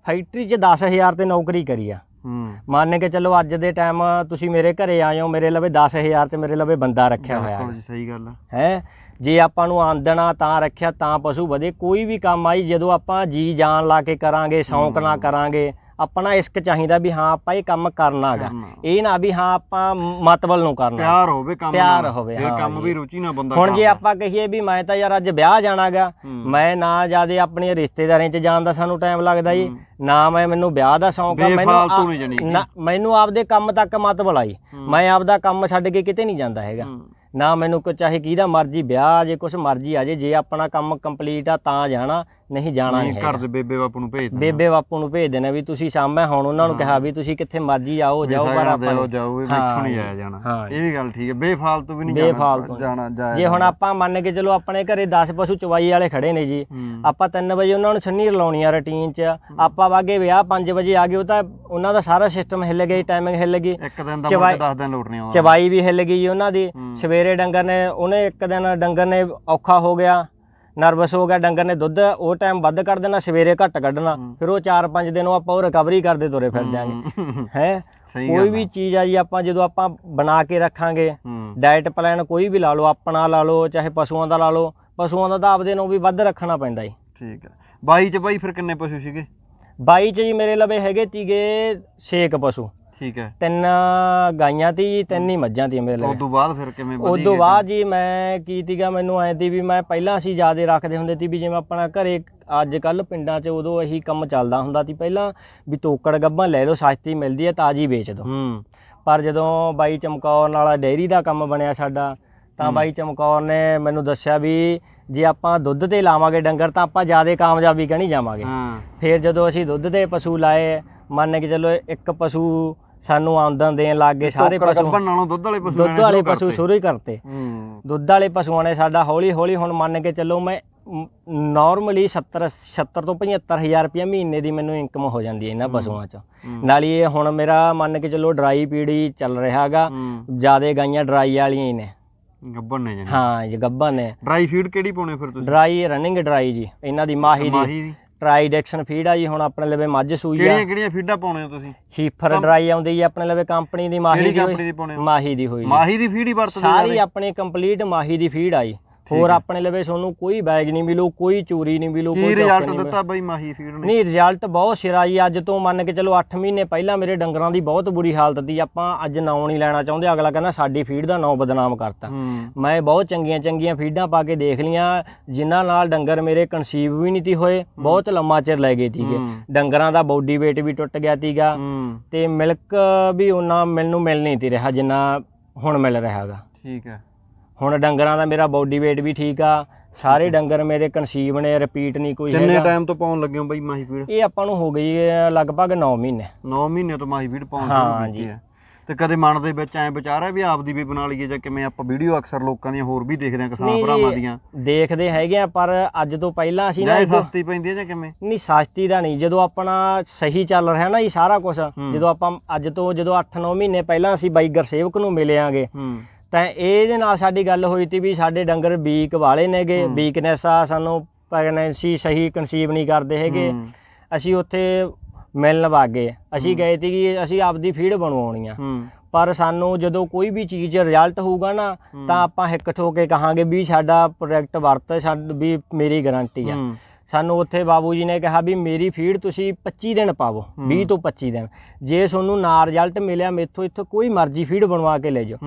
ਫੈਕਟਰੀ 'ਚ 10000 ਤੇ ਨੌਕਰੀ ਕਰੀ ਆ। ਹੂੰ। ਮੰਨ ਕੇ ਚੱਲੋ ਅੱਜ ਦੇ ਟਾਈਮ ਤੁਸੀਂ ਮੇਰੇ ਘਰੇ ਆਏ ਹੋ ਮੇਰੇ ਲਵੇ 10000 ਤੇ ਮੇਰੇ ਲਵੇ ਬੰਦਾ ਰੱਖਿਆ ਹੋਇਆ। ਜੀ ਸਹੀ ਗੱਲ ਹੈ? ਜੇ ਆਪਾਂ ਨੂੰ ਆਮਦਨ ਤਾਂ ਰੱਖਿਆ ਤਾਂ ਪਸ਼ੂ ਵਧੇ। ਕੋਈ ਵੀ ਕੰਮ ਆਈ ਜਦੋਂ ਆਪਾਂ ਜੀ ਜਾਨ ਲਾ ਕੇ ਕਰਾਂਗੇ ਸ਼ੌਂਕ ਨਾਲ ਕਰਾਂਗੇ ਆਪਣਾ ਇਸ਼ਕ ਚਾਹੀਦਾ ਵੀ ਹਾਂ ਆਪਾਂ ਇਹ ਕੰਮ ਕਰਨਾ ਹੈਗਾ। ਇਹ ਨਾ ਵੀ ਹਾਂ ਆਪਾਂ ਮਤਬਲ ਨੂੰ ਕਰਨਾ ਪਿਆਰ ਹੋਵੇ ਕੰਮ ਪਿਆਰ ਹੋਵੇ, ਫਿਰ ਕੰਮ। ਵੀ ਰੁਚੀ ਨਾਲ ਬੰਦਾ ਹੁਣ ਜੇ। ਆਪਾਂ ਕਹੀਏ ਵੀ ਮੈਂ ਤਾਂ ਯਾਰ ਅੱਜ ਵਿਆਹ ਜਾਣਾਗਾ। ਮੈਂ ਨਾ ਜਿਆਦੇ ਆਪਣੀਆਂ ਰਿਸ਼ਤੇਦਾਰਾਂ 'ਚ ਜਾਣ ਦਾ ਸਾਨੂੰ ਟਾਈਮ ਲੱਗਦਾ ਜੀ। ਨਾ ਮੈਂ ਮੈਨੂੰ ਵਿਆਹ ਦਾ ਸ਼ੌਂਕ ਆ ਬੇਫਾਲਤੂ ਆ- ਨਹੀਂ ਜਾਣੀ ਕਿ। ਨਾ ਮੈਨੂੰ ਆਪਦੇ ਕੰਮ ਤੱਕ ਮਤਬਲ ਆਈ। ਮੈਂ ਆਪਦਾ ਕੰਮ ਛੱਡ ਕੇ ਕਿਤੇ ਨਹੀਂ ਜਾਂਦਾ ਹੈਗਾ। ਨਾ ਮੈਨੂੰ ਕੋ ਚਾਹੇ ਕਿਹਦਾ ਮਰਜ਼ੀ ਵਿਆਹ ਜੇ ਕੁਛ ਮਰਜ਼ੀ ਆ ਜੇ ਜੇ ਆਪਣਾ ਕੰਮ ਕੰਪਲੀਟ ਆ ਤਾਂ ਜਾਣਾ ਨਹੀਂ ਜਾਣਾ ਨਹੀਂ ਘਰ ਦੇ ਬੇਬੇ ਬਾਪੂ ਨੂੰ ਭੇਜ ਦੇਣਾ। ਬੇਬੇ ਬਾਪੂ ਨੂੰ ਭੇਜ ਦੇਣਾ ਵੀ ਤੁਸੀਂ ਸ਼ਾਮੇ ਹੁਣ ਉਹਨਾਂ ਨੂੰ। ਕਿਹਾ ਵੀ ਤੁਸੀਂ ਕਿੱਥੇ ਮਰਜ਼ੀ ਆਓ ਜਾਓ ਪਰ ਆਪਾਂ ਨੇ- ਜਾਓ ਇਹ ਵੇਖਣ ਨਹੀਂ ਆਇਆ ਜਾਣਾ ਇਹ ਵੀ ਗੱਲ ਠੀਕ ਹੈ ਬੇਫਾਲਤੂ ਵੀ ਨਹੀਂ ਜਾਣਾ ਜਾਣਾ ਜਾਇਆ ਜੇ ਹੁਣ। ਆਪਾਂ ਮੰਨ ਕੇ ਚਲੋ ਆਪਣੇ ਘਰੇ 10 ਪਸ਼ੂ ਚਵਾਈ ਵਾਲੇ ਖੜੇ ਨੇ ਜੀ। ਆਪਾਂ 3 ਵਜੇ ਉਹਨਾਂ ਨੂੰ ਛੰਨੀ ਰਲਾਉਣੀ ਆ ਰੁਟੀਨ 'ਚ ਆਪਾਂ ਵਾਗੇ ਵਿਆਹ 5 ਵਜੇ ਆ ਗਏ ਉਹ ਤਾਂ ਉਹਨਾਂ ਦਾ ਸਾਰਾ ਸਿਸਟਮ ਹਿੱਲ ਗਿਆ ਟਾਈਮਿੰਗ ਹਿੱਲ ਗਈ ਇੱਕ ਦਿਨ ਦਾ ਚਵਾਈ- ਮੁੜ ਕੇ 10 ਦਿਨ ਲੋਟ ਨਹੀਂ ਆਉਂਦਾ ਚਵਾਈ ਵੀ ਹਿੱਲ ਗਈ ਜੀ ਉਹਨਾਂ ਦੀ। ਸਵੇਰੇ ਡੰਗਰ ਨੇ ਉਹਨੇ ਇੱਕ ਦਿਨ ਡੰਗਰ ਨੇ ਔਖਾ ਹੋ ਗਿਆ ਨਰਵਸ ਹੋ ਗਿਆ ਡੰਗਰ ਨੇ ਦੁੱਧ ਉਹ ਟਾਈਮ ਵੱਧ ਕੱਢ ਦੇਣਾ ਸਵੇਰੇ ਘੱਟ ਕੱਢਣਾ। ਫਿਰ ਉਹ 4-5 ਦਿਨ ਉਹ ਆਪਾਂ ਉਹ ਰਿਕਵਰੀ ਕਰਦੇ ਤੁਰੇ ਫਿਰ ਜਾਾਂਗੇ ਹੂੰ। ਕੋਈ ਵੀ। ਚੀਜ਼ ਆ ਜੀ ਆਪਾਂ ਜਦੋਂ ਆਪਾਂ ਬਣਾ ਕੇ ਰੱਖਾਂਗੇ ਡਾਈਟ ਪਲਾਨ ਕੋਈ ਵੀ ਲਾ ਲਓ ਆਪਣਾ ਲਾ ਲਓ ਚਾਹੇ ਪਸ਼ੂਆਂ ਦਾ ਲਾ ਲਓ ਪਸ਼ੂਆਂ ਦਾ ਤਾਂ ਆਪਦੇ ਨੂੰ ਵੀ ਵੱਧ ਰੱਖਣਾ ਪੈਂਦਾ ਜੀ। ਠੀਕ ਹੈ ਬਾਈ ਚ ਬਾਈ ਫਿਰ ਕਿੰਨੇ ਪਸ਼ੂ ਸੀਗੇ? 22 ਚ ਜੀ ਮੇਰੇ ਲਵੇ ਹੈਗੇ ਤੀਗੇ 6 ਪਸ਼ੂ। ਠੀਕ ਹੈ। ਤਿੰਨ ਗਾਈਆਂ ਤੀ ਜੀ, ਤਿੰਨ ਹੀ ਮੱਝਾਂ ਤੀ ਮੇਰੇ ਉਸ ਲਵੇ ਤੋਂ ਬਾਅਦ ਫਿਰ ਕਿਵੇਂ ਵਧੀ ਉਸ ਤੋਂ ਬਾਅਦ ਜੀ ਮੈਂ ਕੀ ਤੀਗਾ ਮੈਨੂੰ ਐ ਤੀ ਵੀ ਮੈਂ ਪਹਿਲਾਂ ਅਸੀਂ ਜਿਆਦੇ ਰੱਖਦੇ ਹੁੰਦੇ ਸੀ ਵੀ ਜਿਵੇਂ ਆਪਣਾ ਘਰੇ ਅੱਜ ਕੱਲ ਪਿੰਡਾਂ 'ਚ ਉਦੋਂ ਇਹੀ ਕੰਮ ਚੱਲਦਾ ਹੁੰਦਾ ਸੀ ਪਹਿਲਾਂ ਵੀ ਤੋਕੜ ਗੱਭਾਂ ਲੈ ਲਓ ਸਸਤੀ ਮਿਲਦੀ ਹੈ ਤਾਜੀ ਵੇਚ ਦਿਓ ਹੂੰ। ਪਰ ਜਦੋਂ ਬਾਈ ਚਮਕੌਰ ਨਾਲ ਡੇਅਰੀ ਦਾ ਕੰਮ ਬਣਿਆ ਸਾਡਾ ਤਾਂ। ਬਾਈ ਚਮਕੌਰ ਨੇ ਮੈਨੂੰ ਦੱਸਿਆ ਵੀ ਜੇ ਆਪਾਂ ਦੁੱਧ ਤੇ ਲਾਵਾਂਗੇ ਡੰਗਰ ਤਾਂ ਆਪਾਂ ਜਿਆਦੇ ਕਾਮਯਾਬੀ ਕਣੀ ਜਾਵਾਂਗੇ। ਹਾਂ। ਫਿਰ ਜਦੋਂ ਅਸੀਂ ਦੁੱਧ ਦੇ ਪਸ਼ੂ ਲਾਏ ਮੰਨ ਕੇ ਚੱਲੋ ਇੱਕ ਪਸ਼ੂ ਸਾਨੂੰ ਆਮਦਨ ਦੇਣ ਲੱਗ ਗਏ ਸਾਰੇ ਪਸ਼ੂ ਨਾਲੋਂ ਦੁੱਧ ਵਾਲੇ ਪਸ਼ੂ ਦੁੱਧ ਵਾਲੇ ਪਸ਼ੂ। ਸ਼ੁਰੂ ਹੀ ਕਰਤੇ। ਹੂੰ। ਦੁੱਧ ਵਾਲੇ ਪਸ਼ੂਆਂ ਨੇ ਸਾਡਾ ਹੌਲੀ ਹੌਲੀ ਹੁਣ ਮੰਨ ਕੇ ਚੱਲੋ ਮੈਂ ਨਾਰਮਲੀ 70 70 ਤੋਂ 75000 ਰੁਪਏ ਮਹੀਨੇ ਦੀ ਮੈਨੂੰ ਇਨਕਮ ਹੋ ਜਾਂਦੀ ਹੈ ਇਹਨਾਂ। ਪਸ਼ੂਆਂ 'ਚ। ਨਾਲੇ ਇਹ ਹੁਣ ਮੇਰਾ ਮੰਨ ਕੇ ਚੱਲੋ ਡਰਾਈ ਪੀੜੀ ਚੱਲ ਰਿਹਾ ਹੈਗਾ। ਹੂੰ। ਜਿਆਦੇ ਗਾਈਆਂ ਡਰਾਈ ਵਾਲੀਆਂ ਹੀ ਨੇ। ਗੱਬਰ ਨੇ ਹਾਂ ਜੀ ਗੱਭਾ ਨੇ। ਡਰਾਈ ਫੀਡ ਕਿਹੜੀ ਪਾਉਣੇ ਫਿਰ ਤੁਸੀਂ? ਡਰਾਈ ਰਨਿੰਗ ਡਰਾਈ ਜੀ। ਇਹਨਾਂ ਦੀ ਮਾਹੀ ਦੀ। ਮਾਹੀ ਦੀ? ਟਰਾਈਡੈਕਸ਼ਨ ਫੀਡ ਆ ਜੀ ਹੁਣ ਆਪਣੇ ਲਵੇ ਮੱਝ ਸੂਈ ਆ ਕਿਹੜੀਆਂ ਕਿਹੜੀਆਂ ਫੀਡਾਂ ਪਾਉਣੇ ਹੋ ਤੁਸੀਂ ਹੀਫਰ ਕੰਪ- ਡਰਾਈ ਆਉਂਦੀ ਜੀ ਆਪਣੇ ਲਵੇ ਕੰਪਨੀ ਦੀ ਮਾਹੀ ਦੀ ਕੰਪਨੀ ਹੋਈ ਦੀ ਪਾਉਣੇ ਹੋ ਮਾਹੀ ਦੀ ਹੋਈ ਜੀ। ਮਾਹੀ ਦੀ ਫੀਡ ਹੀ ਵਰਤਦੇ ਸਾਰੀ? ਆਪਣੀ ਕੰਪਲੀਟ ਮਾਹੀ ਦੀ ਫੀਡ ਆਈ ਹੋਰ। ਆਪਣੇ ਲਵੇ ਤੁਹਾਨੂੰ ਕੋਈ ਬੈਗ ਨਹੀਂ ਮਿਲੂ ਕੋਈ ਚੂਰੀ ਨਹੀਂ ਮਿਲੂ ਕੀ ਕੋਈ ਰਿਜ਼ਲਟ ਦਿੱਤਾ ਬਾਈ ਮਾਹੀ ਫੀਡ ਨੇ? ਨਹੀਂ ਰਿਜ਼ਲਟ ਬਹੁਤ ਸਿਰਾ ਜੀ ਅੱਜ ਤੋਂ ਮੰਨ ਕੇ ਚਲੋ 8 ਮਹੀਨੇ ਪਹਿਲਾਂ ਮੇਰੇ ਡੰਗਰਾਂ ਦੀ ਬਹੁਤ ਬੁਰੀ ਹਾਲਤ ਸੀ ਆਪਾਂ ਅੱਜ ਨਾਂ ਨਹੀਂ ਲੈਣਾ ਚਾਹੁੰਦੇ ਅਗਲਾ ਕਹਿੰਦਾ ਸਾਡੀ ਫੀਡ ਦਾ ਨਾਂ ਬਦਨਾਮ ਕਰਤਾ। ਮੈਂ ਬਹੁਤ ਚੰਗੀਆਂ ਚੰਗੀਆਂ ਫੀਡਾਂ ਪਾ ਕੇ ਦੇਖ ਲੀਆਂ ਜਿਨ੍ਹਾਂ ਨਾਲ ਡੰਗਰ ਮੇਰੇ ਕਨਸੀਵ ਵੀ ਨਹੀਂ ਤੀ ਹੋਏ ਬਹੁਤ ਲੰਮਾ ਚਿਰ ਲੈ ਗਏ ਸੀਗੇ। ਡੰਗਰਾਂ ਦਾ ਬੋਡੀ weight ਵੀ ਟੁੱਟ ਗਿਆ ਸੀਗਾ ਤੇ ਮਿਲਕ ਵੀ ਉਹਨਾਂ ਮੈਨੂੰ ਮਿਲ ਨਹੀਂ ਤੀ ਰਿਹਾ ਜਿੰਨਾ ਹੁਣ ਮਿਲ ਰਿਹਾ ਹੈਗਾ। ਠੀਕ ਹੈ। ਹੁਣ ਡੰਗਰਾਂ ਦਾ ਮੇਰਾ ਬੋਡੀ weight ਵੀ ਠੀਕ ਆ ਸਾਰੇ ਡੰਗਰ ਮੇਰੇ ਕਨਸੀਵ ਨੇ ਰਿਪੀਟ ਨਹੀਂ ਕੋਈ ਕਿੰਨੇ ਟਾਈਮ ਤੋਂ ਪਾਉਣ ਲੱਗੇ ਹੋ ਬਾਈ ਮਾਹੀ ਫੀਡ ਇਹ ਆਪਾਂ ਨੂੰ ਹੋ ਗਈ ਹੈ ਲਗਭਗ 9 ਮਹੀਨੇ। 9 ਮਹੀਨੇ ਤੋਂ ਮਾਹੀ ਫੀਡ ਪਾਉਣ ਹਾਂ ਸ਼ੁਰੂ ਕੀਤੀ ਜੀ। ਹੈ। ਤੇ ਕਦੇ ਮਨ ਦੇ ਵਿੱਚ ਐ ਵਿਚਾਰ ਹੈ ਵੀ ਆਪਦੀ ਵੀ ਬਣਾ ਲਈਏ ਜਾਂ ਕਿਵੇਂ ਆਪਾਂ ਵੀਡੀਓ ਅਕਸਰ ਲੋਕਾਂ ਦੀਆਂ ਹੋਰ ਵੀ ਦੇਖਦੇ ਆ ਕਿਸਾਨ ਭਰਾਵਾਂ ਦੀਆਂ। ਦੇਖਦੇ ਹੈਗੇ ਆ ਪਰ ਅੱਜ ਤੋਂ ਪਹਿਲਾਂ ਅਸੀਂ ਨਾ ਸਸਤੀ ਪੈਂਦੀ ਹੈ ਜਾਂ ਕਿਵੇਂ? ਨਹੀਂ ਸਸਤੀ ਦਾ ਨਹੀਂ। ਜਦੋਂ ਆਪਣਾ ਸਹੀ ਚੱਲ ਰਿਹਾ ਨਾ ਇਹ ਸਾਰਾ ਕੁਝ। ਜਦੋਂ ਆਪਾਂ ਅੱਜ ਤੋਂ ਜਦੋਂ 8-9 ਮਹੀਨੇ ਪਹਿਲਾਂ ਅਸੀਂ ਬਾਈ ਗੁਰਸੇਵਕ ਨੂੰ ਮਿਲਿਆਂਗੇ ਹੂੰ। ਤਾਂ ਇਹਦੇ ਨਾਲ ਸਾਡੀ ਗੱਲ ਹੋਈ ਤੀ ਵੀ ਸਾਡੇ ਡੰਗਰ ਵੀਕ ਵਾਲੇ ਨੇਗੇ। ਵੀਕਨੈਸ ਆ ਸਾਨੂੰ ਪ੍ਰੈਗਨੈਂਸੀ ਸਹੀ ਕਨਸੀਵ ਨਹੀਂ ਕਰਦੇ ਹੈਗੇ। ਅਸੀਂ ਉੱਥੇ ਮਿਲਣ ਵਾਗੇ ਅਸੀਂ। ਗਏ ਤੀ ਕਿ ਅਸੀਂ ਆਪਦੀ ਫੀਡ ਬਣਵਾਉਣੀ ਆ। ਪਰ ਸਾਨੂੰ ਜਦੋਂ ਕੋਈ ਵੀ ਚੀਜ਼ ਰਿਜ਼ਲਟ ਹੋਊਗਾ ਨਾ। ਤਾਂ ਆਪਾਂ ਹਿੱਕ ਠੋਕ ਕੇ ਕਹਾਂਗੇ ਵੀ ਸਾਡਾ ਪ੍ਰੋਡਕਟ ਵਰਤ ਸਾਡ ਵੀ ਮੇਰੀ ਗਾਰੰਟੀ ਆ। ਸਾਨੂੰ ਉੱਥੇ ਬਾਬੂ ਜੀ ਨੇ ਕਿਹਾ ਵੀ ਮੇਰੀ ਫੀਡ ਤੁਸੀਂ 25 ਦਿਨ ਪਾਵੋ ਹੂੰ। 20 ਤੋਂ 25 ਦਿਨ। ਜੇ ਤੁਹਾਨੂੰ ਨਾ ਰਿਜ਼ਲਟ ਮਿਲਿਆ ਮੇਥੋਂ ਇੱਥੋਂ ਕੋਈ ਮਰਜ਼ੀ ਫੀਡ ਬਣਵਾ ਕੇ ਲੈ ਜਾਓ।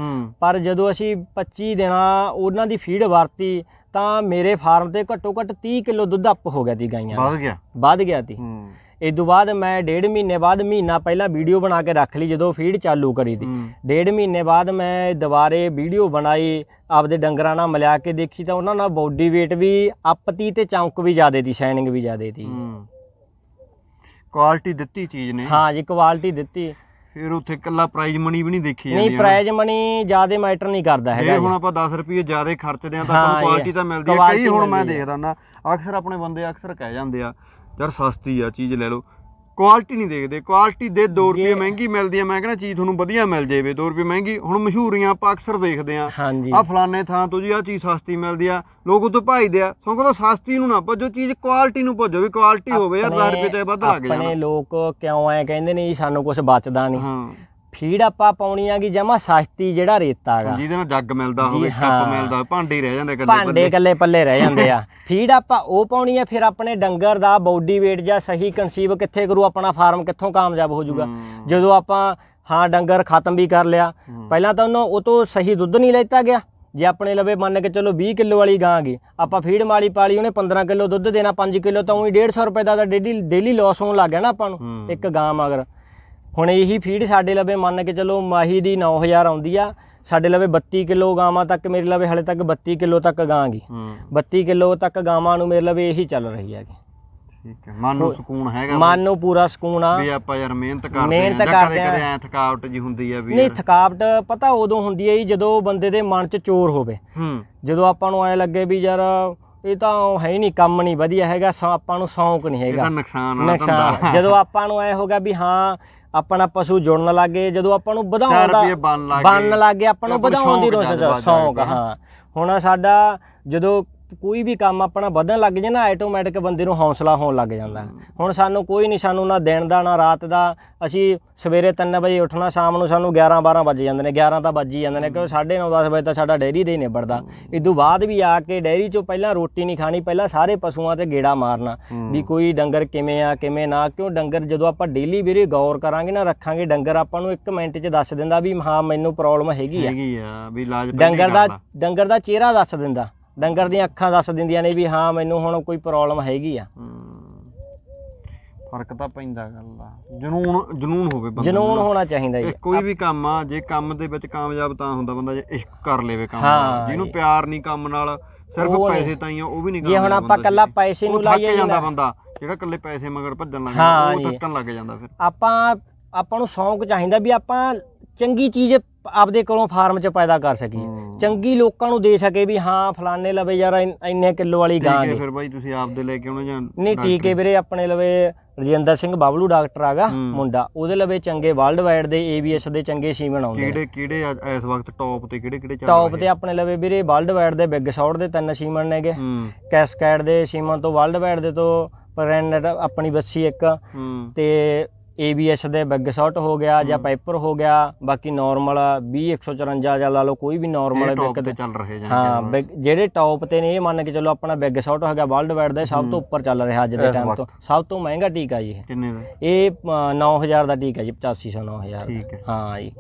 ਪਰ ਜਦੋਂ ਅਸੀਂ 25 ਦਿਨਾਂ ਉਹਨਾਂ ਦੀ ਫੀਡ ਵਰਤੀ ਤਾਂ ਮੇਰੇ ਫਾਰਮ ਤੇ ਘੱਟੋ ਘੱਟ 30 ਕਿਲੋ ਦੁੱਧ ਅੱਪ ਹੋ ਗਿਆ ਸੀ ਗਾਈਆਂ ਦਾ। ਵੱਧ ਗਿਆ। ਵੱਧ ਗਿਆ ਹੂੰ। ਇਸ ਤੋਂ ਬਾਅਦ ਮੈਂ ਡੇਢ ਮਹੀਨੇ ਬਾਅਦ ਮਹੀਨਾ ਪਹਿਲਾਂ ਵੀਡੀਓ ਬਣਾ ਕੇ ਰੱਖ ਲਈ ਜਦੋਂ ਫੀਡ ਚਾਲੂ ਕਰੀ ਹੂੰ। ਡੇਢ ਮਹੀਨੇ ਬਾਅਦ ਮੈਂ ਦੁਬਾਰੇ ਵੀਡੀਓ ਬਣਾਈ ਆਪਦੇ ਡੰਗਰਾਂ ਨਾਲ ਮਿਲਾ ਕੇ ਦੇਖੀ ਤਾਂ ਉਹਨਾਂ ਨਾਲ ਬੋਡੀ weight ਵੀ ਅਪ ਤੀ ਤੇ ਚੌਂਕ ਵੀ ਜ਼ਿਆਦੇ ਤੀ ਸ਼ਾਈਨਿੰਗ ਵੀ ਜ਼ਿਆਦੇ ਹੂੰ। ਕੁਆਲਿਟੀ ਦਿੱਤੀ ਚੀਜ਼ ਨੇ। ਹਾਂ ਜੀ ਕੁਆਲਿਟੀ ਦਿੱਤੀ। ਫਿਰ ਉੱਥੇ ਕੱਲਾ ਪ੍ਰਾਈਜ਼ ਮਨੀ ਵੀ ਨਹੀਂ ਦੇਖੀ ਨਹੀਂ ਪ੍ਰਾਈਜ਼ ਮਨੀ ਜ਼ਿਆਦੇ ਮੈਟਰ ਨਹੀਂ ਕਰਦਾ ਹੈਗਾ ਜੇ। ਹੁਣ ਆਪਾਂ 10 ਰੁਪਏ ਜ਼ਿਆਦਾ ਖਰਚਦੇ ਆ ਤਾਂ ਆਪਾਂ ਕੁਆਲਿਟੀ ਤਾਂ ਮਿਲਦੀ ਹੈ ਕਈ ਹੁਣ ਮੈਂ। ਦੇਖਦਾ ਨਾ ਅਕਸਰ ਆਪਣੇ ਬੰਦੇ ਅਕਸਰ ਕਹਿ ਜਾਂਦੇ ਆ ਯਾਰ ਸਸਤੀ ਆ ਚੀਜ਼ ਲੈ ਲਓ। ਕੁਆਲਿਟੀ ਨਹੀਂ ਦੇਖਦੇ। ਕੁਆਲਿਟੀ ਦੇ 2 ਰੁਪਏ ਮਹਿੰਗੀ ਮਿਲਦੀ ਆ ਮੈਂ ਕਹਿੰਦਾ ਚੀਜ਼ ਤੁਹਾਨੂੰ ਵਧੀਆ ਮਿਲ ਜਾਵੇ। 2 ਰੁਪਏ ਮਹਿੰਗੀ ਹੁਣ ਮਸ਼ਹੂਰੀਆਂ ਆਪਾਂ ਅਕਸਰ ਦੇਖਦੇ ਆ। ਆ ਫਲਾਣੇ ਥਾਂ ਤੋਂ ਜੀ ਆ ਚੀਜ਼ ਸਸਤੀ ਮਿਲਦੀ ਆ ਲੋਕ ਉਤੋਂ ਭਾਈਦੇ ਆ। ਸਗੋਂ ਤਾਂ ਸਸਤੀ ਨੂੰ ਨਾ ਭੱਜੋ ਚੀਜ਼ ਕੁਆਲਿਟੀ ਨੂੰ ਭੱਜੋ ਵੀ ਕੁਆਲਿਟੀ ਹੋਵੇ ਯਾਰ 10 ਰੁਪਏ ਤੇ ਵੱਧ ਲੱਗ ਆਪਣੇ ਜਾਣਾ। ਲੋਕ ਕਿਉਂ ਐ ਕਹਿੰਦੇ ਨੇ ਜੀ ਸਾਨੂੰ ਕੁਝ ਬਚਦਾ ਨਹੀਂ। ਹਾਂ। ਫੀਡ ਆਪਾਂ ਪਾਉਣੀ ਆ ਕਿ ਜਮਾ ਸਸਤੀ ਜਿਹੜਾ ਰੇਤਾ ਹੈਗਾ ਜਿਹਦੇ ਨਾਲ ਜੱਗ ਮਿਲਦਾ ਹੋਵੇ ਕੱਪ। ਮਿਲਦਾ ਭਾਂਡੇ ਹੀ ਰਹਿ ਜਾਂਦੇ ਕੱਲੇ ਭਾਂਡੇ ਇਕੱਲੇ ਪੱਲੇ ਰਹਿ ਜਾਂਦੇ ਆ ਫੀਡ ਆਪਾਂ ਉਹ ਪਾਉਣੀ ਆ ਫਿਰ ਆਪਣੇ ਡੰਗਰ ਦਾ ਬੋਡੀ weight ਜਾਂ ਸਹੀ ਕਨਸੀਵ ਕਿੱਥੇ ਕਰੂ ਆਪਣਾ ਫਾਰਮ ਕਿੱਥੋਂ ਕਾਮਯਾਬ ਹੋ ਜਾਊਗਾ ਹੂੰ। ਜਦੋਂ ਆਪਾਂ ਹਾਂ ਡੰਗਰ ਖਤਮ ਵੀ ਕਰ ਲਿਆ ਹੂੰ। ਪਹਿਲਾਂ ਤਾਂ ਉਹਨੂੰ ਉਹ ਤੋਂ ਸਹੀ ਦੁੱਧ ਨਹੀਂ ਲੈਤਾ ਗਿਆ ਜੇ ਆਪਣੇ ਲਵੇ ਮੰਨ ਕੇ ਚਲੋ 20 ਕਿਲੋ ਵਾਲੀ ਗਾਂ ਗਈ ਆਪਾਂ ਫੀਡ ਮਾਲੀ ਪਾਲੀ ਉਹਨੇ 15 ਕਿਲੋ ਦੁੱਧ ਦੇਣਾ 5 ਕਿਲੋ ਤਾਂ ਉਹੀ 150 ਰੁਪਏ ਦਾ ਤਾਂ ਡੇਲੀ ਡੇਲੀ ਲਾਸ ਹੋਣ ਲੱਗ ਗਿਆ ਨਾ ਆਪਾਂ ਨੂੰ ਹੂੰ। ਇੱਕ ਗਾਂ ਮਗਰ ਹੁਣ ਇਹੀ ਫੀਡ ਸਾਡੇ ਲਵੇ ਮੰਨ ਕੇ ਚਲੋ ਮਾਹੀ ਦੀ 9000 ਆਉਂਦੀ ਆ ਸਾਡੇ ਲਵੇ 32 ਕਿਲੋ ਗਾਵਾਂ ਤੱਕ ਮੇਰੇ ਲਵੇ ਹਲੇ ਤੱਕ 32 ਕਿਲੋ ਤੱਕ ਗਾਂ ਗਈ ਹੂੰ। 32 ਕਿਲੋ ਤੱਕ ਗਾਵਾਂ ਨੂੰ ਮੇਰੇ ਲਵੇ ਇਹੀ ਚੱਲ ਰਹੀ ਹੈਗੀ। ਠੀਕ ਹੈ। ਮਨ ਨੂੰ ਸਕੂਨ ਹੈਗਾ ਮਨ ਨੂੰ ਪੂਰਾ ਸਕੂਨ ਆ। ਵੀ ਆਪਾਂ ਯਾਰ ਮਿਹਨਤ ਕਰਦੇ ਮਿਹਨਤ ਆ ਕਦੇ ਕਰਦੇ ਆ। ਕਦੇ ਐ ਥਕਾਵਟ ਜੀ ਹੁੰਦੀ ਆ ਵੀ ਨਹੀਂ ਥਕਾਵਟ ਪਤਾ ਉਦੋਂ ਹੁੰਦੀ ਹੈ ਜੀ ਜਦੋਂ ਬੰਦੇ ਦੇ ਮਨ 'ਚ ਚੋਰ ਹੋਵੇ। ਹੂੰ। ਜਦੋਂ ਆਪਾਂ ਨੂੰ ਐ ਲੱਗੇ ਵੀ ਯਾਰ ਇਹ ਤਾਂ ਹੈ ਨਹੀਂ ਕੰਮ ਨਹੀਂ ਵਧੀਆ ਹੈਗਾ ਸੌ ਆਪਾਂ ਨੂੰ ਸ਼ੌਂਕ ਨਹੀਂ ਇਹ ਹੈਗਾ। ਤਾਂ ਨੁਕਸਾਨ ਵਾਲਾ ਧੰਦਾ। ਜਦੋਂ ਆਪਾਂ ਨੂੰ ਐ ਹੋਗਾ ਵੀ ਹਾਂ ਆਪਣਾ ਪਸ਼ੂ ਜੁੜਨ ਲੱਗੇ ਜਦੋਂ ਆਪਾਂ ਨੂੰ ਵਧਾਉਣ ਦਾ ਬਣਨ ਲੱਗ ਆਪਾਂ ਨੂੰ ਵਧਾਉਣ ਦੀ ਰੋਸ਼ ਸ਼ੌਂਕ। ਹਾਂ ਹੁਣ ਸਾਡਾ ਜਦੋਂ ਕੋਈ ਵੀ ਕੰਮ ਆਪਣਾ ਵਧਣ ਲੱਗ ਜੇ ਨਾ ਆਟੋਮੈਟਿਕ ਬੰਦੇ ਨੂੰ ਹੌਸਲਾ ਹੋਣ ਲੱਗ ਜਾਂਦਾ। ਹੁਣ ਸਾਨੂੰ ਕੋਈ ਨਹੀਂ ਸਾਨੂੰ ਨਾ ਦਿਨ ਦਾ ਨਾ ਰਾਤ ਦਾ। ਅਸੀਂ ਸਵੇਰੇ 3 ਵਜੇ ਉੱਠਣਾ ਸ਼ਾਮ ਨੂੰ ਸਾਨੂੰ 11 12 ਵੱਜ ਜਾਂਦੇ ਨੇ। 11 ਤਾਂ ਵੱਜ ਹੀ ਜਾਂਦੇ ਨੇ ਕਿਉਂਕਿ 9:30 10 ਵਜੇ ਤਾਂ ਸਾਡਾ ਡੈਰੀ ਦੇ ਹੀ ਨਿਬੜਦਾ। ਇਦੋਂ ਬਾਅਦ ਵੀ ਆ ਕੇ ਡੈਰੀ ਚੋਂ ਪਹਿਲਾਂ ਰੋਟੀ ਨਹੀਂ ਖਾਣੀ ਪਹਿਲਾਂ ਸਾਰੇ ਪਸ਼ੂਆਂ ਤੇ ਗੇੜਾ ਮਾਰਨਾ। ਵੀ ਕੋਈ ਡੰਗਰ ਕਿਵੇਂ ਆ ਕਿਵੇਂ ਨਾ ਕਿਉਂ ਡੰਗਰ ਜਦੋਂ ਆਪਾਂ ਡੇਲੀ ਵੀਰੇ ਗੌਰ ਕਰਾਂਗੇ ਨਾ ਰੱਖਾਂਗੇ ਡੰਗਰ ਆਪਾਂ ਨੂੰ 1 ਮਿੰਟ 'ਚ ਦੱਸ ਦਿੰਦਾ ਵੀ ਹਾਂ ਮੈਨੂੰ ਪ੍ਰੋਬਲਮ ਹੈਗੀ ਆ। ਹੈਗੀ ਆ ਵੀ ਇਲਾਜ ਡੰਗਰ ਦਾ। ਡੰਗਰ ਦਾ ਚਿਹਰਾ ਦੱਸ ਦਿੰਦਾ। ਡੰਗਰ ਦੀਆਂ ਅੱਖਾਂ ਦੱਸ ਦਿੰਦੀਆਂ ਨੇ ਵੀ ਹਾਂ ਮੈਨੂੰ ਹੁਣ ਕੋਈ ਪ੍ਰੋਬਲਮ ਹੈਗੀ ਆ। ਫ਼ਰਕ ਤਾਂ ਪੈਂਦਾ ਗੱਲ ਦਾ ਜਨੂਨ ਜਨੂਨ ਹੋਵੇ ਬੰਦੇ ਜਨੂਨ ਨੂੰ। ਹੋਣਾ ਚਾਹੀਦਾ ਜੀ ਇਹ ਕੋਈ ਵੀ ਕੰਮ ਆ ਜੇ ਕੰਮ ਦੇ ਵਿੱਚ ਕਾਮਯਾਬ ਤਾਂ ਹੁੰਦਾ ਬੰਦਾ ਜੇ ਇਸ਼ਕ ਕਰ ਲੇਵੇ ਕੰਮ ਹਾਂ, ਨਾਲ ਜਿਹਨੂੰ ਇਹ- ਪਿਆਰ ਨਹੀਂ ਕੰਮ ਨਾਲ ਸਿਰਫ ਉਹ ਨਹੀਂ। ਪੈਸੇ ਤਾਂ ਹੀ ਆ ਉਹ ਵੀ ਨਹੀਂ ਜੇ ਹੁਣ ਆਪਾਂ ਕੱਲਾ। ਪੈਸੇ ਨੂੰ ਲਾਈਏ ਜਾਂਦਾ ਨਾ, ਬੰਦਾ ਜਿਹੜਾ ਕੱਲੇ ਪੈਸੇ ਮਗਰ ਭੱਜਣ ਲੱਗ ਹਾਂ ਜਾਂਦਾ ਉਹ ਜੀ। ਥੱਕਣ ਲੱਗ ਜਾਂਦਾ ਫਿਰ ਆਪਾਂ ਆਪਾਂ ਨੂੰ ਸ਼ੌਂਕ ਚਾਹੀਦਾ ਵੀ ਆਪਾਂ ਚੰਗੀ ਚੀਜ਼ ਆਪਦੇ ਕੋਲੋਂ ਫਾਰਮ 'ਚ ਪੈਦਾ ਕਰ ਸਕੀਏ। ਚੰਗੀ ਲੋਕਾਂ ਨੂੰ ਦੇ ਸਕੇ ਵੀ ਹਾਂ ਫਲਾਣੇ ਲਵੇ ਯਾਰ ਇੰਨ- ਇੰਨੇ ਕਿਲੋ ਵਾਲੀ ਠੀਕ ਗਾਂ ਹੈ ਗੀ ਫਿਰ ਬਾਈ ਤੁਸੀਂ ਆਪਦੇ ਲੈ ਕੇ ਆਉਣਾ ਜਾਂ ਨਹੀਂ? ਟੀਕੇ ਵੀਰੇ ਆਪਣੇ ਲਵੇ ਰਜਿੰਦਰ ਸਿੰਘ ਬਾਬਲੂ ਡਾਕਟਰ ਆਗਾ ਹੂੰ। ਮੁੰਡਾ ਉਹਦੇ ਲਵੇ ਚੰਗੇ ਵਰਲਡ ਵਾਈਡ ਦੇ ਏਬੀਐਸ ਦੇ ਚੰਗੇ ਸੀਮਨ ਆਉਂਦੇ ਨੇ ਕਿਹੜੇ ਕਿਹੜੇ ਅੱਜ- ਇਸ ਵਕਤ ਟੌਪ ਤੇ ਕਿਹੜੇ ਕਿਹੜੇ ਚੱਲ ਟੌਪ ਰਹੇ? ਤੇ ਆਪਣੇ ਲਵੇ ਵੀਰੇ ਵਰਲਡ ਵਾਈਡ ਦੇ ਬਿਗ ਸ਼ਾਟ ਦੇ ਤਿੰਨ ਸੀਮਨ ਨੇਗੇ ਹੂੰ ਕੈਸਕੈਡ ਦੇ ਸੀਮਨ ਤੋਂ ਵਰਲਡ ਵਾਈਡ ਦੇ ਤੋਂ ਪ੍ਰੈਂਡ ਆਪਣੀ ਬੱਸੀ ਇੱਕ ਹੂੰ ਤੇ ABS ਦੇ ਬਿਗ ਸ਼ਾਟ ਹੋ ਗਿਆ ਜਾਂ। ਪਾਈਪਰ ਹੋ ਗਿਆ ਬਾਕੀ ਨਾਰਮਲ 20 154 ਜਾਂ ਲਾ ਲਓ ਕੋਈ ਵੀ ਨਾਰਮਲ ਬਿਗ ਤੇ ਚੱਲ ਰਹੇ ਜਾਂ ਹਾਂ ਜਿਹੜੇ ਟੌਪ ਤੇ ਨੇ ਇਹ ਮੰਨ ਕੇ ਚੱਲੋ ਆਪਣਾ ਬਿਗ ਸ਼ਾਟ ਹੋ ਗਿਆ ਵਰਲਡ ਵਾਈਡ ਦਾ ਸਭ। ਤੋਂ ਉੱਪਰ ਚੱਲ ਰਿਹਾ ਅੱਜ ਦੇ ਟਾਈਮ। ਤੋਂ। ਸਭ ਤੋਂ ਮਹਿੰਗਾ ਟੀਕਾ ਜੀ ਇਹ। ਕਿੰਨੇ ਦਾ? ਇਹ ਅ, 9000 ਦਾ ਟੀਕਾ ਜੀ 8500 9000 ਠੀਕ ਹੈ। ਹਾਂ ਜੀ।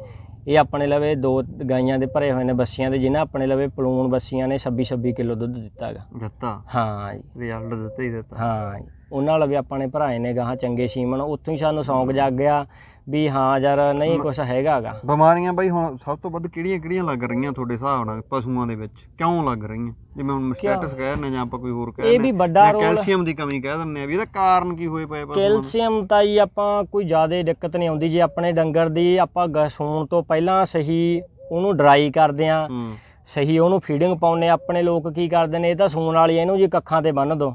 ਇਹ ਆਪਣੇ ਲਵੇ ਦੋ ਗਾਈਆਂ ਦੇ ਭਰੇ ਹੋਏ ਨੇ ਬੱਸੀਆਂ ਦੇ ਜਿਨ੍ਹਾਂ ਆਪਣੇ ਲਵੇ ਪਲੂਣ ਬੱਸੀਆਂ ਨੇ 26 26 ਕਿਲੋ ਦੁੱਧ ਦਿੱਤਾ ਹੈਗਾ। ਦਿੱਤਾ? ਹਾਂ ਜੀ। ਰਿਜ਼ਲਟ ਦਿੱਤਾ ਹੀ ਦਿੱਤਾ। ਹਾਂ ਜੀ। ਉਹਨਾਂ ਲਵੇ ਆਪਾਂ ਨੇ ਭਰਾਏ ਨੇ ਗਾਹਾਂ ਚੰਗੇ ਸੀਮਨ ਉੱਥੋਂ ਹੀ ਸਾਨੂੰ ਸ਼ੌਂਕ ਜਾਗ ਗਿਆ ਵੀ ਹਾਂ ਯਾਰ ਨਹੀਂ ਕੁਛ ਹੈਗਾਗਾ ਬਿਮਾਰੀਆਂ ਬਾਈ ਹੁਣ ਸਭ ਤੋਂ ਵੱਧ ਕਿਹੜੀਆਂ ਕਿਹੜੀਆਂ ਲੱਗ ਰਹੀਆਂ ਤੁਹਾਡੇ ਹਿਸਾਬ ਨਾਲ ਪਸ਼ੂਆਂ ਦੇ ਵਿੱਚ? ਕਿਉਂ ਲੱਗ ਰਹੀਆਂ? ਜਿਵੇਂ ਹੁਣ ਸਟੇਟਸ ਕਹਿ ਦਿੰਦੇ ਜਾਂ ਆਪਾਂ ਕੋਈ ਹੋਰ ਕਹਿ ਇਹ ਵੀ ਵੱਡਾ ਰੋਲ ਕੈਲਸ਼ੀਅਮ ਦੀ ਕਮੀ ਕਹਿ ਦਿੰਦੇ ਆ ਵੀ ਇਹਦਾ ਕਾਰਨ ਕੀ ਹੋਏ ਪਏ? ਕੈਲਸ਼ੀਅਮ ਤਾਂ ਜੀ ਆਪਾਂ ਕੋਈ ਜ਼ਿਆਦਾ ਦਿੱਕਤ ਨਹੀਂ ਆਉਂਦੀ ਜੇ ਆਪਣੇ ਡੰਗਰ ਦੀ ਆਪਾਂ ਗ- ਸੂਣ ਤੋਂ ਪਹਿਲਾਂ ਸਹੀ ਉਹਨੂੰ ਡਰਾਈ ਕਰਦੇ ਆ। ਹੂੰ। ਸਹੀ ਉਹਨੂੰ ਫੀਡਿੰਗ ਪਾਉਨੇ ਆਪਣੇ ਲੋਕ ਕੀ ਕਰਦੇ ਨੇ ਇਹ ਤਾਂ ਸੂਣ ਵਾਲੀ ਇਹਨੂੰ ਜੀ ਕੱਖਾਂ ਤੇ ਬੰਨ ਦੋ।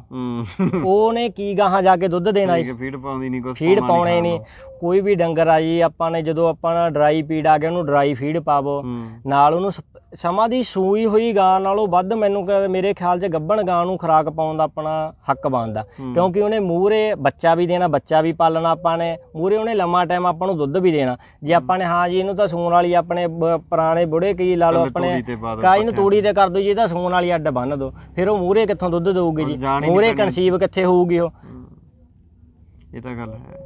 ਉਹਨੇ ਕੀ ਗਾਹਾਂ ਜਾ ਕੇ ਦੁੱਧ ਦੇਣਾ ਜੀ ਫੀਡ ਪਾਉਂਦੀ ਨਹੀਂ ਕੁਛ ਫੀਡ ਪਾਉਣੇ ਨਹੀਂ ਕੋਈ ਵੀ ਡੰਗਰ ਆ ਜੀ ਆਪਾਂ ਨੇ ਜਦੋਂ ਆਪਾਂ ਡਰਾਈ ਫੀਡ ਆ ਗਿਆ ਉਹਨੂੰ ਡਰਾਈ ਫੀਡ ਪਾਵੋ। ਨਾਲ ਉਹਨੂੰ ਸਮਾਂ ਦੀ ਸੂਈ ਹੋਈ ਗਾਂ ਨਾਲੋਂ ਵੱਧ ਮੈਨੂੰ ਮੇਰੇ ਖਿਆਲ 'ਚ ਗੱਭਣ ਗਾਂ ਨੂੰ ਖੁਰਾਕ ਪਾਉਣ ਦਾ ਆਪਣਾ ਹੱਕ ਬਣਦਾ। ਕਿਉਂਕਿ ਉਹਨੇ ਮੂਹਰੇ ਬੱਚਾ ਵੀ ਦੇਣਾ ਬੱਚਾ ਵੀ ਪਾਲਣਾ ਆਪਾਂ ਨੇ। ਮੂਹਰੇ ਉਹਨੇ ਲੰਮਾ ਟਾਈਮ ਆਪਾਂ ਨੂੰ ਦੁੱਧ ਵੀ ਦੇਣਾ। ਜੇ ਆਪਾਂ ਨੇ ਹਾਂ ਜੀ ਇਹਨੂੰ ਤਾਂ ਸੂਣ ਵਾਲੀ ਆਪਣੇ ਪੁਰਾਣੇ ਬੁੜੇ ਕੀ ਲਾ ਲਓ ਆਪਣੇ ਕਾਈ ਨੂੰ ਪੱਠਿਆਂ ਤੂੜੀ ਤੇ। ਕਰ ਦੋ ਜੀ ਇਹਦਾ ਸੂਣ ਵਾਲੀ ਅੱਡ ਬੰਨ ਦੋ। ਫਿਰ ਉਹ ਮੂਹਰੇ ਕਿੱਥੋਂ ਦੁੱਧ ਦੇਊਗੀ ਜੀ? ਮੂਹਰੇ। ਕਨਸੀਵ ਕਿੱਥੇ ਹੋਊਗੀ ਉਹ। ਇਹ ਤਾਂ ਗੱਲ ਹੈ।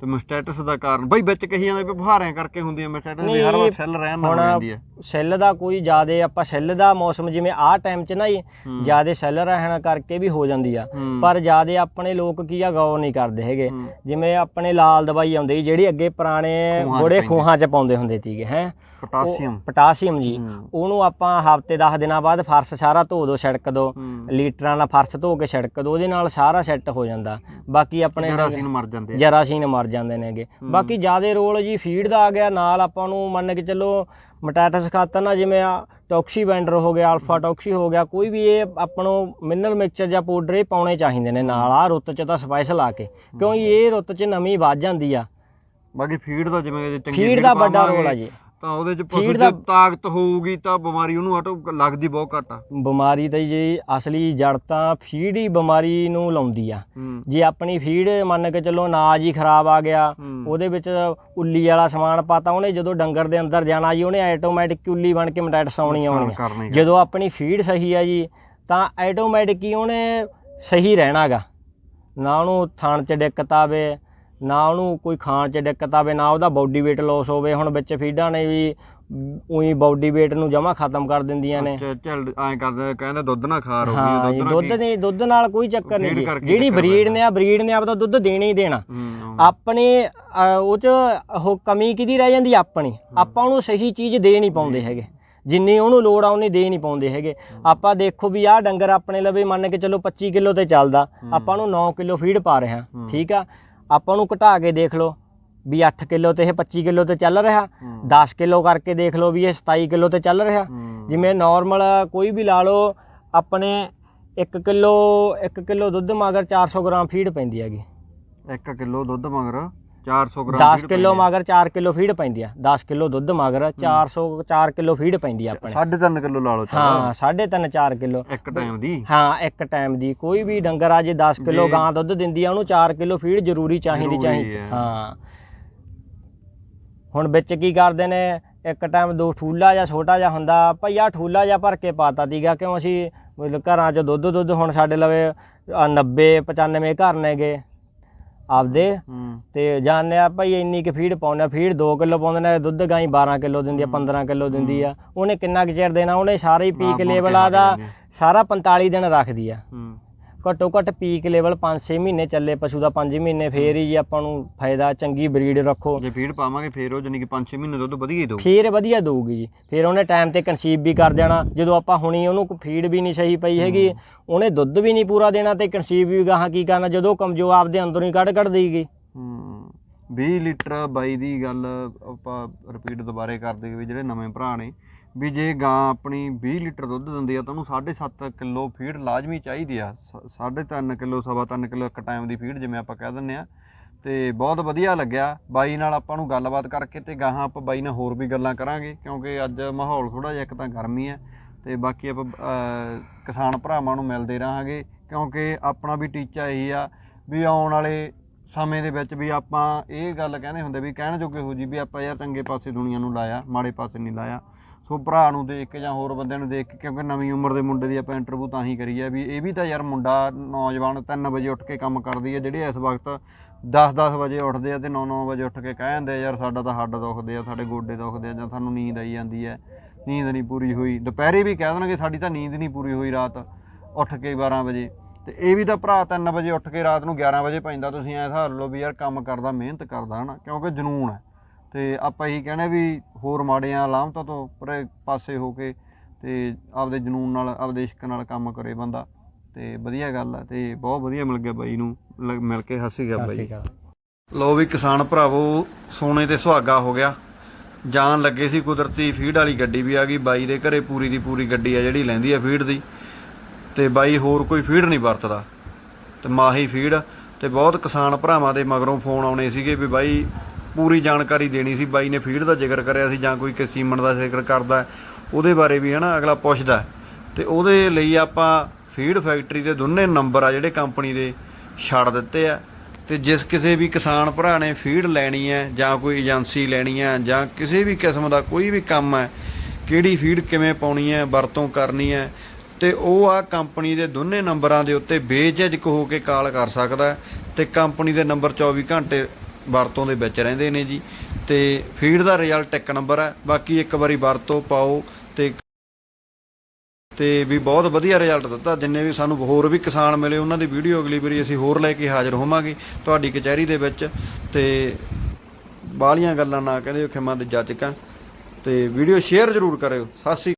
ਤੇ ਮਸਟੈਟਸ ਦਾ ਕਾਰਨ ਬਈ ਵਿੱਚ ਕਹੀ ਜਾਂਦੇ ਵੀ ਬੁਹਾਰਿਆਂ ਕਰਕੇ ਹੁੰਦੀ ਹੈ ਮਸਟੈਟਸ ਵੀ ਹਰ ਵਾਰ ਸੈੱਲ ਰਹਿਣ ਨਾਲ ਹੁਣ ਹੋ ਸੈੱਲ ਦਾ ਕੋਈ ਜ਼ਿਆਦੇ ਆਪਾਂ ਸੈੱਲ ਦਾ ਮੌਸਮ ਜਿਵੇਂ ਆਹ ਟਾਈਮ 'ਚ ਨਾ ਜੀ ਹੂੰ। ਜ਼ਿਆਦੇ ਸੈੱਲ ਰਹਿਣ ਕਰਕੇ ਵੀ ਹੋ ਜਾਂਦੀ ਆ। ਪਰ ਜ਼ਿਆਦੇ ਆਪਣੇ ਲੋਕ ਕੀ ਆ ਗੌਰ ਨਹੀਂ ਕਰਦੇ ਹੈਗੇ। ਜਿਵੇਂ ਆਪਣੇ ਲਾਲ ਦਵਾਈ ਆਉਂਦੀ ਜਿਹੜੀ ਅੱਗੇ ਪੁਰਾਣੇ ਬੁੜੇ ਖੂਹਾਂ 'ਚ ਪਾਉਂਦੇ ਹੁੰਦੇ ਸੀਗੇ ਹੈ ਪੋਟਾਸੀਅਮ। ਪੋਟਾਸੀਅਮ ਜੀ। ਉਹਨੂੰ ਆਪਾਂ ਹਫ਼ਤੇ 10 ਦਿਨਾਂ ਬਾਅਦ ਫਰਸ਼ ਸਾਰਾ ਧੋ ਦੋ ਛਿੜਕ ਦੋ। ਲੀਟਰਾਂ ਨਾਲ ਫਰਸ਼ ਧੋ ਕੇ ਛਿੜਕ ਦੋ ਉਹਦੇ ਨਾਲ ਸਾਰਾ ਸੈੱਟ ਹੋ ਜਾਂਦਾ। ਬਾਕੀ ਆਪਣੇ ਜਰਾਸੀਨ ਮਰ ਜਾਂਦੇ ਆ। ਜਰਾਸੀਨ ਮਰ ਜਾਂਦੇ ਨੇਗੇ ਬਾਕੀ ਜਿਆਦੇ ਰੋਲ ਜੀ ਫੀਡ ਦਾ ਆ ਗਿਆ ਨਾਲ ਆਪਾਂ ਨੂੰ ਮੰਨ ਕੇ ਚੱਲੋ ਮਟਾਟਸ ਖਾਤਰ ਨਾ ਜਿਵੇਂ ਆ ਟੌਕਸੀ ਬੈਂਡਰ ਹੋ ਗਿਆ ਅਲਫਾ ਟੌਕਸੀ ਹੋ ਗਿਆ ਕੋਈ ਵੀ ਇਹ ਆਪਾਂ ਨੂੰ ਮਿਨਰਲ ਮਿਕਸਚਰ ਜਾਂ ਪਾਊਡਰ ਇਹ ਪਾਉਣੇ ਚਾਹੀਦੇ ਨੇ ਨਾਲ। ਆ ਰੁੱਤ 'ਚ ਤਾਂ ਸਪੈਸ਼ਲ ਆ ਕੇ। ਕਿਉਂਕਿ ਇਹ ਰੁੱਤ 'ਚ ਨਮੀ ਵੱਧ ਜਾਂਦੀ ਆ। ਬਾਕੀ ਫੀਡ ਦਾ ਜਿਵੇਂ ਚੰਗੀ ਫੀਡ ਦਾ ਵੱਡਾ ਰੋਲ ਆ ਜੀ। ਤਾਂ ਉਹਦੇ ਚ ਪਸ਼ੂ ਚ ਦਾ- ਤਾਕਤ ਹੋਊਗੀ ਤਾਂ ਬਿਮਾਰੀ ਉਹਨੂੰ ਆਟੋ ਲੱਗਦੀ ਬਹੁਤ ਘੱਟ ਆ। ਬਿਮਾਰੀ ਤਾਂ ਜੀ ਅਸਲੀ ਜੜ ਤਾਂ ਫੀਡ ਹੀ ਬਿਮਾਰੀ ਨੂੰ ਲਾਉਂਦੀ ਆ। ਜੇ ਆਪਣੀ ਫੀਡ ਮੰਨ ਕੇ ਚੱਲੋ ਅਨਾਜ ਹੀ ਖਰਾਬ ਆ ਗਿਆ। ਉਹਦੇ ਵਿੱਚ ਉੱਲੀ ਵਾਲਾ ਸਮਾਨ ਪਾਤਾ ਉਹਨੇ ਜਦੋਂ ਡੰਗਰ ਦੇ ਅੰਦਰ ਜਾਣਾ ਜੀ ਉਹਨੇ ਆਟੋਮੈਟਿਕ ਉੱਲੀ ਬਣ ਕੇ ਮਟੈਟਸ ਆਉਣੀ ਆਉਣੀ ਜਦੋਂ ਆਪਣੀ ਫੀਡ ਸਹੀ ਆ ਜੀ ਤਾਂ ਆਟੋਮੈਟਿਕ ਹੀ ਉਹਨੇ ਸਹੀ ਰਹਿਣਾਗਾ। ਨਾ ਉਹਨੂੰ ਥਣ 'ਚ ਦਿੱਕਤ ਆਵੇ ਨਾ ਉਹਨੂੰ ਕੋਈ ਖਾਣ 'ਚ ਦਿੱਕਤ ਆਵੇ ਨਾ ਉਹਦਾ ਬਾਡੀ weight ਲਾਸ ਹੋਵੇ। ਹੁਣ ਵਿੱਚ ਫੀਡਾਂ ਨੇ ਵੀ ਉਹੀ ਬਾਡੀ weight ਨੂੰ ਜਮਾ ਖਤਮ ਕਰ ਦਿੰਦੀਆਂ ਨੇ। ਚੱਲ ਐਂ ਕਰਦੇ ਕਹਿੰਦੇ ਦੁੱਧ ਨਾ ਖਾ ਰੋਗੀ ਹਾਂ ਜੀ ਦੁੱਧ ਨਹੀਂ ਦੁੱਧ ਨਾਲ ਕੋਈ ਚੱਕਰ ਨਹੀਂ Breed ਜੀ। ਕਰਕੇ ਜਿਹੜੀ ਚੱਕਰ ਬਰੀਡ। ਨੇ ਆ ਬਰੀਡ ਨੇ ਆਪਦਾ ਦੁੱਧ ਦੇਣਾ ਹੀ ਦੇਣਾ। ਆਪਣੇ ਉਹ ਚ ਉਹ ਕਮੀ ਕਿਹਦੀ ਰਹਿ ਜਾਂਦੀ? ਆਪਣੀ। ਆਪਾਂ ਉਹਨੂੰ ਸਹੀ ਚੀਜ਼ ਦੇ ਨਹੀਂ ਪਾਉਂਦੇ ਹੈਗੇ। ਜਿੰਨੀ ਉਹਨੂੰ ਲੋੜ ਆ ਉਨੀ ਦੇ ਨਹੀਂ ਪਾਉਂਦੇ ਹੈਗੇ। ਆਪਾਂ ਦੇਖੋ ਵੀ ਆਹ ਡੰਗਰ ਆਪਣੇ ਲਵੇ ਮੰਨ ਕੇ ਚੱਲੋ 25 ਕਿਲੋ ਤੇ ਚੱਲਦਾ। ਆਪਾਂ ਨੂੰ 9 ਕਿਲੋ ਫੀਡ ਪਾ ਰਹੇ ਹੂੰ। ਠੀਕ ਆ? ਆਪਾਂ ਨੂੰ ਘਟਾ ਕੇ ਦੇਖ ਲਓ ਵੀ 8 ਕਿਲੋ ਤੇ ਇਹ 25 ਕਿਲੋ ਤੇ ਚੱਲ ਰਿਹਾ ਹੂੰ। 10 ਕਿਲੋ ਕਰਕੇ ਦੇਖ ਲਓ ਵੀ ਇਹ 27 ਕਿਲੋ ਤੇ ਚੱਲ ਰਿਹਾ। ਜਿਵੇਂ ਨਾਰਮਲ ਕੋਈ ਵੀ ਲਾ ਲਓ ਆਪਣੇ 1 ਕਿਲੋ 1 ਕਿਲੋ ਦੁੱਧ ਮਗਰ 400 ਗ੍ਰਾਮ ਫੀਡ ਪੈਂਦੀ ਹੈਗੀ ਇੱਕ ਕਿਲੋ ਦੁੱਧ ਮਗਰ 400 ਗ੍ਰਾਮ 10 feed ਕਿਲੋ। ਮਗਰ 4 ਕਿਲੋ ਫੀਡ ਪੈਂਦੀ ਆ। 10 ਕਿਲੋ ਦੁੱਧ ਮਗਰ 400 4 ਕਿਲੋ ਫੀਡ ਪੈਂਦੀ ਆ ਆਪਣੇ। ਸਾਢੇ ਤਿੰਨ ਕਿਲੋ ਲਾ ਲਓ ਹਾਂ 3.5 4 ਕਿਲੋ। ਇੱਕ ਟਾਈਮ ਦੀ। ਹਾਂ ਇੱਕ ਟਾਈਮ ਦੀ। ਕੋਈ ਵੀ ਡੰਗਰ ਆ ਜੇ 10 ਕਿਲੋ ਜੇ- ਗਾਂ ਦੁੱਧ ਦਿੰਦੀ ਆ ਉਹਨੂੰ 4 ਕਿਲੋ ਫੀਡ ਜ਼ਰੂਰੀ ਚਾਹੀਦੀ ਚਾਹੀਦੀ। ਹੈ। ਹੁਣ ਵਿੱਚ ਕੀ ਕਰਦੇ ਨੇ? ਇੱਕ ਟਾਈਮ ਦੋ ਠੂਲਾ ਜਾਂ ਛੋਟਾ ਜਿਹਾ ਹੁੰਦਾ। ਭਈ ਆਹ ਠੂਲਾ ਜਿਹਾ ਭਰ ਕੇ ਪਾਤਾ ਦੀਗਾ ਕਿਉਂ ਅਸੀਂ ਘਰਾਂ 'ਚ ਦੁੱਧ ਦੁੱਧ ਹੁਣ ਸਾਡੇ ਲਵੇ ਆਹ 90 95 ਘਰ ਨੇਗੇ। ਆਪਦੇ। ਹੂੰ। ਤੇ ਜਾਣਦੇ ਆ ਭਾਈ ਇੰਨੀ ਕਿ ਫੀਡ ਪਾਉਂਦੇ ਆ ਫੀਡ 2 ਕਿਲੋ ਪਾਉਂਦੇ ਨੇ ਦੁੱਧ ਗਾਈ 12 ਕਿਲੋ ਦਿੰਦੀ ਆ 15 ਕਿਲੋ ਦਿੰਦੀ ਆ। ਉਹਨੇ ਕਿੰਨਾ ਕੁ ਚਿਰ ਦੇਣਾ? ਉਹਨੇ ਸਾਰੇ ਹੀ ਪੀਕ ਲੈਵਲ ਆ। ਸਾਰਾ 45 ਦਿਨ ਰੱਖਦੀ ਆ। ਹੂੰ। ਘੱਟੋ ਘੱਟ ਪੀਕ ਲੈਵਲ 5-6 ਮਹੀਨੇ ਚੱਲੇ ਪਸ਼ੂ ਦਾ 5 ਮਹੀਨੇ ਫੇਰ ਹੀ ਜੀ ਆਪਾਂ ਨੂੰ ਫਾਇਦਾ ਚੰਗੀ ਬਰੀਡ ਰੱਖੋ। ਜੇ ਫੀਡ ਪਾਵਾਂਗੇ ਫੇਰ ਉਹ ਜਾਨੀ ਕਿ 5-6 ਮਹੀਨੇ ਦੁੱਧ ਵਧੀਆ ਹੀ ਦਊ। ਫੇਰ ਵਧੀਆ ਦਊਗੀ ਜੀ। ਫੇਰ ਉਹਨੇ ਟਾਈਮ ਤੇ ਕਨਸੀਵ ਵੀ ਕਰ ਜਾਣਾ ਜਦੋਂ ਆਪਾਂ ਹੁਣੀ ਉਹਨੂੰ ਫੀਡ ਵੀ ਨਹੀਂ ਸਹੀ ਪਈ ਹੈਗੀ ਉਹਨੇ ਦੁੱਧ ਵੀ ਨਹੀਂ ਪੂਰਾ ਦੇਣਾ ਤੇ ਕਨਸੀਵ ਵੀ ਗਾਹਾਂ ਕੀ ਕਰਨਾ ਜਦੋਂ ਕਮਜ਼ੋਰ ਆਪਦੇ ਅੰਦਰੋਂ ਹੀ ਕੱਢ ਕੱਢ ਦੇਈਗੀ। ਹੂੰ। 20 ਲੀਟਰ ਬਾਈ ਦੀ ਗੱਲ ਆਪਾਂ ਰਿਪੀਟ ਦੁਬਾਰੇ ਕਰਦੇ ਵੀ ਜਿਹੜੇ ਨਵੇਂ ਭਰਾ ਨੇ ਵੀ ਜੇ ਗਾਂ ਆਪਣੀ 20 ਲੀਟਰ ਦੁੱਧ ਦਿੰਦੀ ਆ ਤਾਂ ਉਹਨੂੰ 7.5 ਕਿਲੋ ਫੀਡ ਲਾਜ਼ਮੀ ਚਾਹੀਦੀ ਆ। 3.5 ਕਿਲੋ, ਸਵਾ ਤਿੰਨ ਕਿਲੋ ਇੱਕ ਟਾਈਮ ਦੀ ਫੀਡ ਜਿਵੇਂ ਆਪਾਂ ਕਹਿ ਦਿੰਨੇ ਆ। ਤੇ ਬਹੁਤ ਵਧੀਆ ਲੱਗਿਆ। ਬਾਈ ਨਾਲ ਆਪਾਂ ਨੂੰ ਗੱਲਬਾਤ ਕਰਕੇ ਤੇ ਗਾਹਾਂ ਆਪਾਂ ਬਾਈ ਨਾਲ ਹੋਰ ਵੀ ਗੱਲਾਂ ਕਰਾਂਗੇ, ਕਿਉਂਕਿ ਅੱਜ ਮਾਹੌਲ ਥੋੜਾ ਜਿਹਾ ਇੱਕ ਤਾਂ ਗਰਮੀ ਹੈ ਤੇ ਬਾਕੀ ਆਪਾਂ ਕਿਸਾਨ ਭਰਾਵਾਂ ਨੂੰ ਮਿਲਦੇ ਰਹਾਂਗੇ, ਕਿਉਂਕਿ ਆਪਣਾ ਵੀ ਟੀਚਾ ਇਹੀ ਆ ਵੀ ਆਉਣ ਵਾਲੇ ਸਮੇਂ ਦੇ ਵਿੱਚ ਵੀ ਆਪਾਂ ਇਹ ਗੱਲ ਕਹਿੰਦੇ ਹੁੰਦੇ ਵੀ ਕਹਿਣ ਜੋਗੇ ਹੋ ਜੀ ਵੀ ਆਪਾਂ ਯਾਰ ਚੰਗੇ ਪਾਸੇ ਦੁਨੀਆ ਨੂੰ ਲਾਇਆ, ਮਾੜੇ ਪਾਸੇ ਨਹੀਂ ਲਾਇਆ। ਸੋ ਭਰਾ ਨੂੰ ਦੇਖ ਕੇ ਜਾਂ ਹੋਰ ਬੰਦਿਆਂ ਨੂੰ ਦੇਖ ਕੇ, ਕਿਉਂਕਿ ਨਵੀਂ ਉਮਰ ਦੇ ਮੁੰਡੇ ਦੀ ਆਪਾਂ ਇੰਟਰਵਿਊ ਤਾਂ ਹੀ ਕਰੀ ਆ ਵੀ ਇਹ ਵੀ ਤਾਂ ਯਾਰ ਮੁੰਡਾ ਨੌਜਵਾਨ 3 ਵਜੇ ਉੱਠ ਕੇ ਕੰਮ ਕਰਦੀ ਆ, ਜਿਹੜੇ ਇਸ ਵਕਤ 10-10 ਵਜੇ ਉੱਠਦੇ ਆ ਤੇ 9-9 ਵਜੇ ਉੱਠ ਕੇ ਕਹਿ ਜਾਂਦੇ ਯਾਰ ਸਾਡਾ ਤਾਂ ਹੱਡ ਦੁਖਦੇ ਆ, ਸਾਡੇ ਗੋਡੇ ਦੁਖਦੇ ਆ ਜਾਂ ਸਾਨੂੰ ਨੀਂਦ ਆਈ ਜਾਂਦੀ ਹੈ ਨੀਂਦ ਨਹੀਂ ਪੂਰੀ ਹੋਈ। ਦੁਪਹਿਰੇ ਵੀ ਕਹਿ ਦੇਣਗੇ, ਸਾਡੀ ਤਾਂ ਨੀਂਦ ਨਹੀਂ ਪੂਰੀ ਹੋਈ ਰਾਤ ਉੱਠ ਕੇ 12 ਵਜੇ। ਤੇ ਇਹ ਵੀ ਤਾਂ ਭਰਾ 3 ਵਜੇ ਉੱਠ ਕੇ ਰਾਤ ਨੂੰ 11 ਵਜੇ ਪੈਂਦਾ, ਤੁਸੀਂ ਐ ਹਿਸਾਬ ਲਓ ਵੀ ਯਾਰ ਕੰਮ ਕਰਦਾ, ਮਿਹਨਤ ਕਰਦਾ ਹਨਾ, ਕਿਉਂਕਿ ਜਨੂਨ ਹੈ ਤੇ ਆਪਾਂ ਇਹੀ ਕਹਿੰਦੇ ਵੀ ਹੋਰ ਮਾੜੀਆਂ ਲਾਮਤਾਂ ਤੋਂ ਪਰੇ ਪਾਸੇ ਹੋ ਕੇ ਤੇ ਆਪਦੇ ਜਨੂਨ ਨਾਲ ਆਪਦੇ ਇਸ਼ਕ ਨਾਲ ਕੰਮ ਕਰੇ ਬੰਦਾ ਤੇ ਵਧੀਆ ਗੱਲ ਹੈ ਤੇ ਬਹੁਤ ਵਧੀਆ ਮਿਲ ਗਿਆ ਬਾਈ ਨੂੰ ਮਿਲ ਕੇ ਹੱਸੀ ਗਿਆ ਬਾਈ। ਲੋ ਵੀ ਕਿਸਾਨ ਭਰਾਵੋ ਸੋਨੇ ਤੇ ਸੁਹਾਗਾ ਹੋ ਗਿਆ। ਜਾਣ ਲੱਗੇ ਸੀ ਕੁਦਰਤੀ ਫੀਡ ਵਾਲੀ ਗੱਡੀ ਵੀ ਆ ਗਈ ਬਾਈ ਦੇ ਘਰੇ ਪੂਰੀ ਦੀ ਪੂਰੀ ਗੱਡੀ ਆ ਜਿਹੜੀ ਲੈਂਦੀ ਆ ਫੀਡ ਦੀ। ਤੇ ਬਾਈ ਹੋਰ ਕੋਈ ਫੀਡ ਨਹੀਂ ਵਰਤਦਾ ਤੇ ਮਾਹੀ ਫੀਡ। ਤੇ ਬਹੁਤ ਕਿਸਾਨ ਭਰਾਵਾਂ ਦੇ ਮਗਰੋਂ ਫੋਨ ਆਉਣੇ ਸੀਗੇ ਵੀ ਬਾਈ ਪੂਰੀ ਜਾਣਕਾਰੀ ਦੇਣੀ ਸੀ। ਬਾਈ ਨੇ ਫੀਡ ਦਾ ਜ਼ਿਕਰ ਕਰਿਆ ਸੀ ਜਾਂ ਕੋਈ ਸੀਮਨ ਦਾ ਜ਼ਿਕਰ ਕਰਦਾ ਉਹਦੇ ਬਾਰੇ ਵੀ ਹਨਾ ਅਗਲਾ ਪੁੱਛਦਾ ਹੈ। ਤੇ ਉਹਦੇ ਲਈ ਆਪਾਂ ਫੀਡ ਫੈਕਟਰੀ ਦੇ ਦੋਨੇ ਨੰਬਰ ਆ ਜਿਹੜੇ ਕੰਪਨੀ ਦੇ ਛੱਡ ਦਿੱਤੇ ਆ। ਤੇ ਜਿਸ ਕਿਸੇ ਵੀ ਕਿਸਾਨ ਭਰਾ ਨੇ ਫੀਡ ਲੈਣੀ ਹੈ ਜਾਂ ਕੋਈ ਏਜੰਸੀ ਲੈਣੀ ਹੈ ਜਾਂ ਕਿਸੇ ਵੀ ਕਿਸਮ ਦਾ ਕੋਈ ਵੀ ਕੰਮ ਹੈ, ਕਿਹੜੀ ਫੀਡ ਕਿਵੇਂ ਪਾਉਣੀ ਹੈ, ਵਰਤੋਂ ਕਰਨੀ ਹੈ, ਤੇ ਉਹ ਆ ਕੰਪਨੀ ਦੇ ਦੋਨੇ ਨੰਬਰਾਂ ਦੇ ਉੱਤੇ ਬੇਝਿਜਕ ਹੋ ਕੇ ਕਾਲ ਕਰ ਸਕਦਾ ਹੈ ਤੇ ਕੰਪਨੀ ਦੇ ਨੰਬਰ 24 ਘੰਟੇ ਵਰਤੋਂ ਦੇ ਵਿੱਚ ਰਹਿੰਦੇ ਨੇ ਜੀ। ਤੇ ਫੀਡ ਦਾ ਰਿਜ਼ਲਟ ਇੱਕ ਨੰਬਰ ਹੈ। ਬਾਕੀ ਇੱਕ ਵਾਰੀ ਵਰਤੋਂ ਪਾਓ ਤੇ ਤੇ ਵੀ ਬਹੁਤ ਵਧੀਆ ਰਿਜ਼ਲਟ ਦਿੱਤਾ। ਜਿੰਨੇ ਵੀ ਸਾਨੂੰ ਹੋਰ ਵੀ ਕਿਸਾਨ ਮਿਲੇ, ਉਹਨਾਂ ਦੀ ਵੀਡੀਓ ਅਗਲੀ ਵਾਰੀ ਅਸੀਂ ਹੋਰ ਲੈ ਕੇ ਹਾਜ਼ਰ ਹੋਵਾਂਗੇ ਤੁਹਾਡੀ ਕਚਹਿਰੀ ਦੇ ਵਿੱਚ। ਤੇ ਬਾਹਲੀਆਂ ਗੱਲਾਂ ਨਾ ਕਹਿੰਦੇ ਖਿਮਾ ਦੇ ਜੱਜਕਾਂ ਤੇ ਵੀਡੀਓ ਸ਼ੇਅਰ ਜ਼ਰੂਰ ਕਰਿਓ। ਸਤਿ ਸ਼੍ਰੀ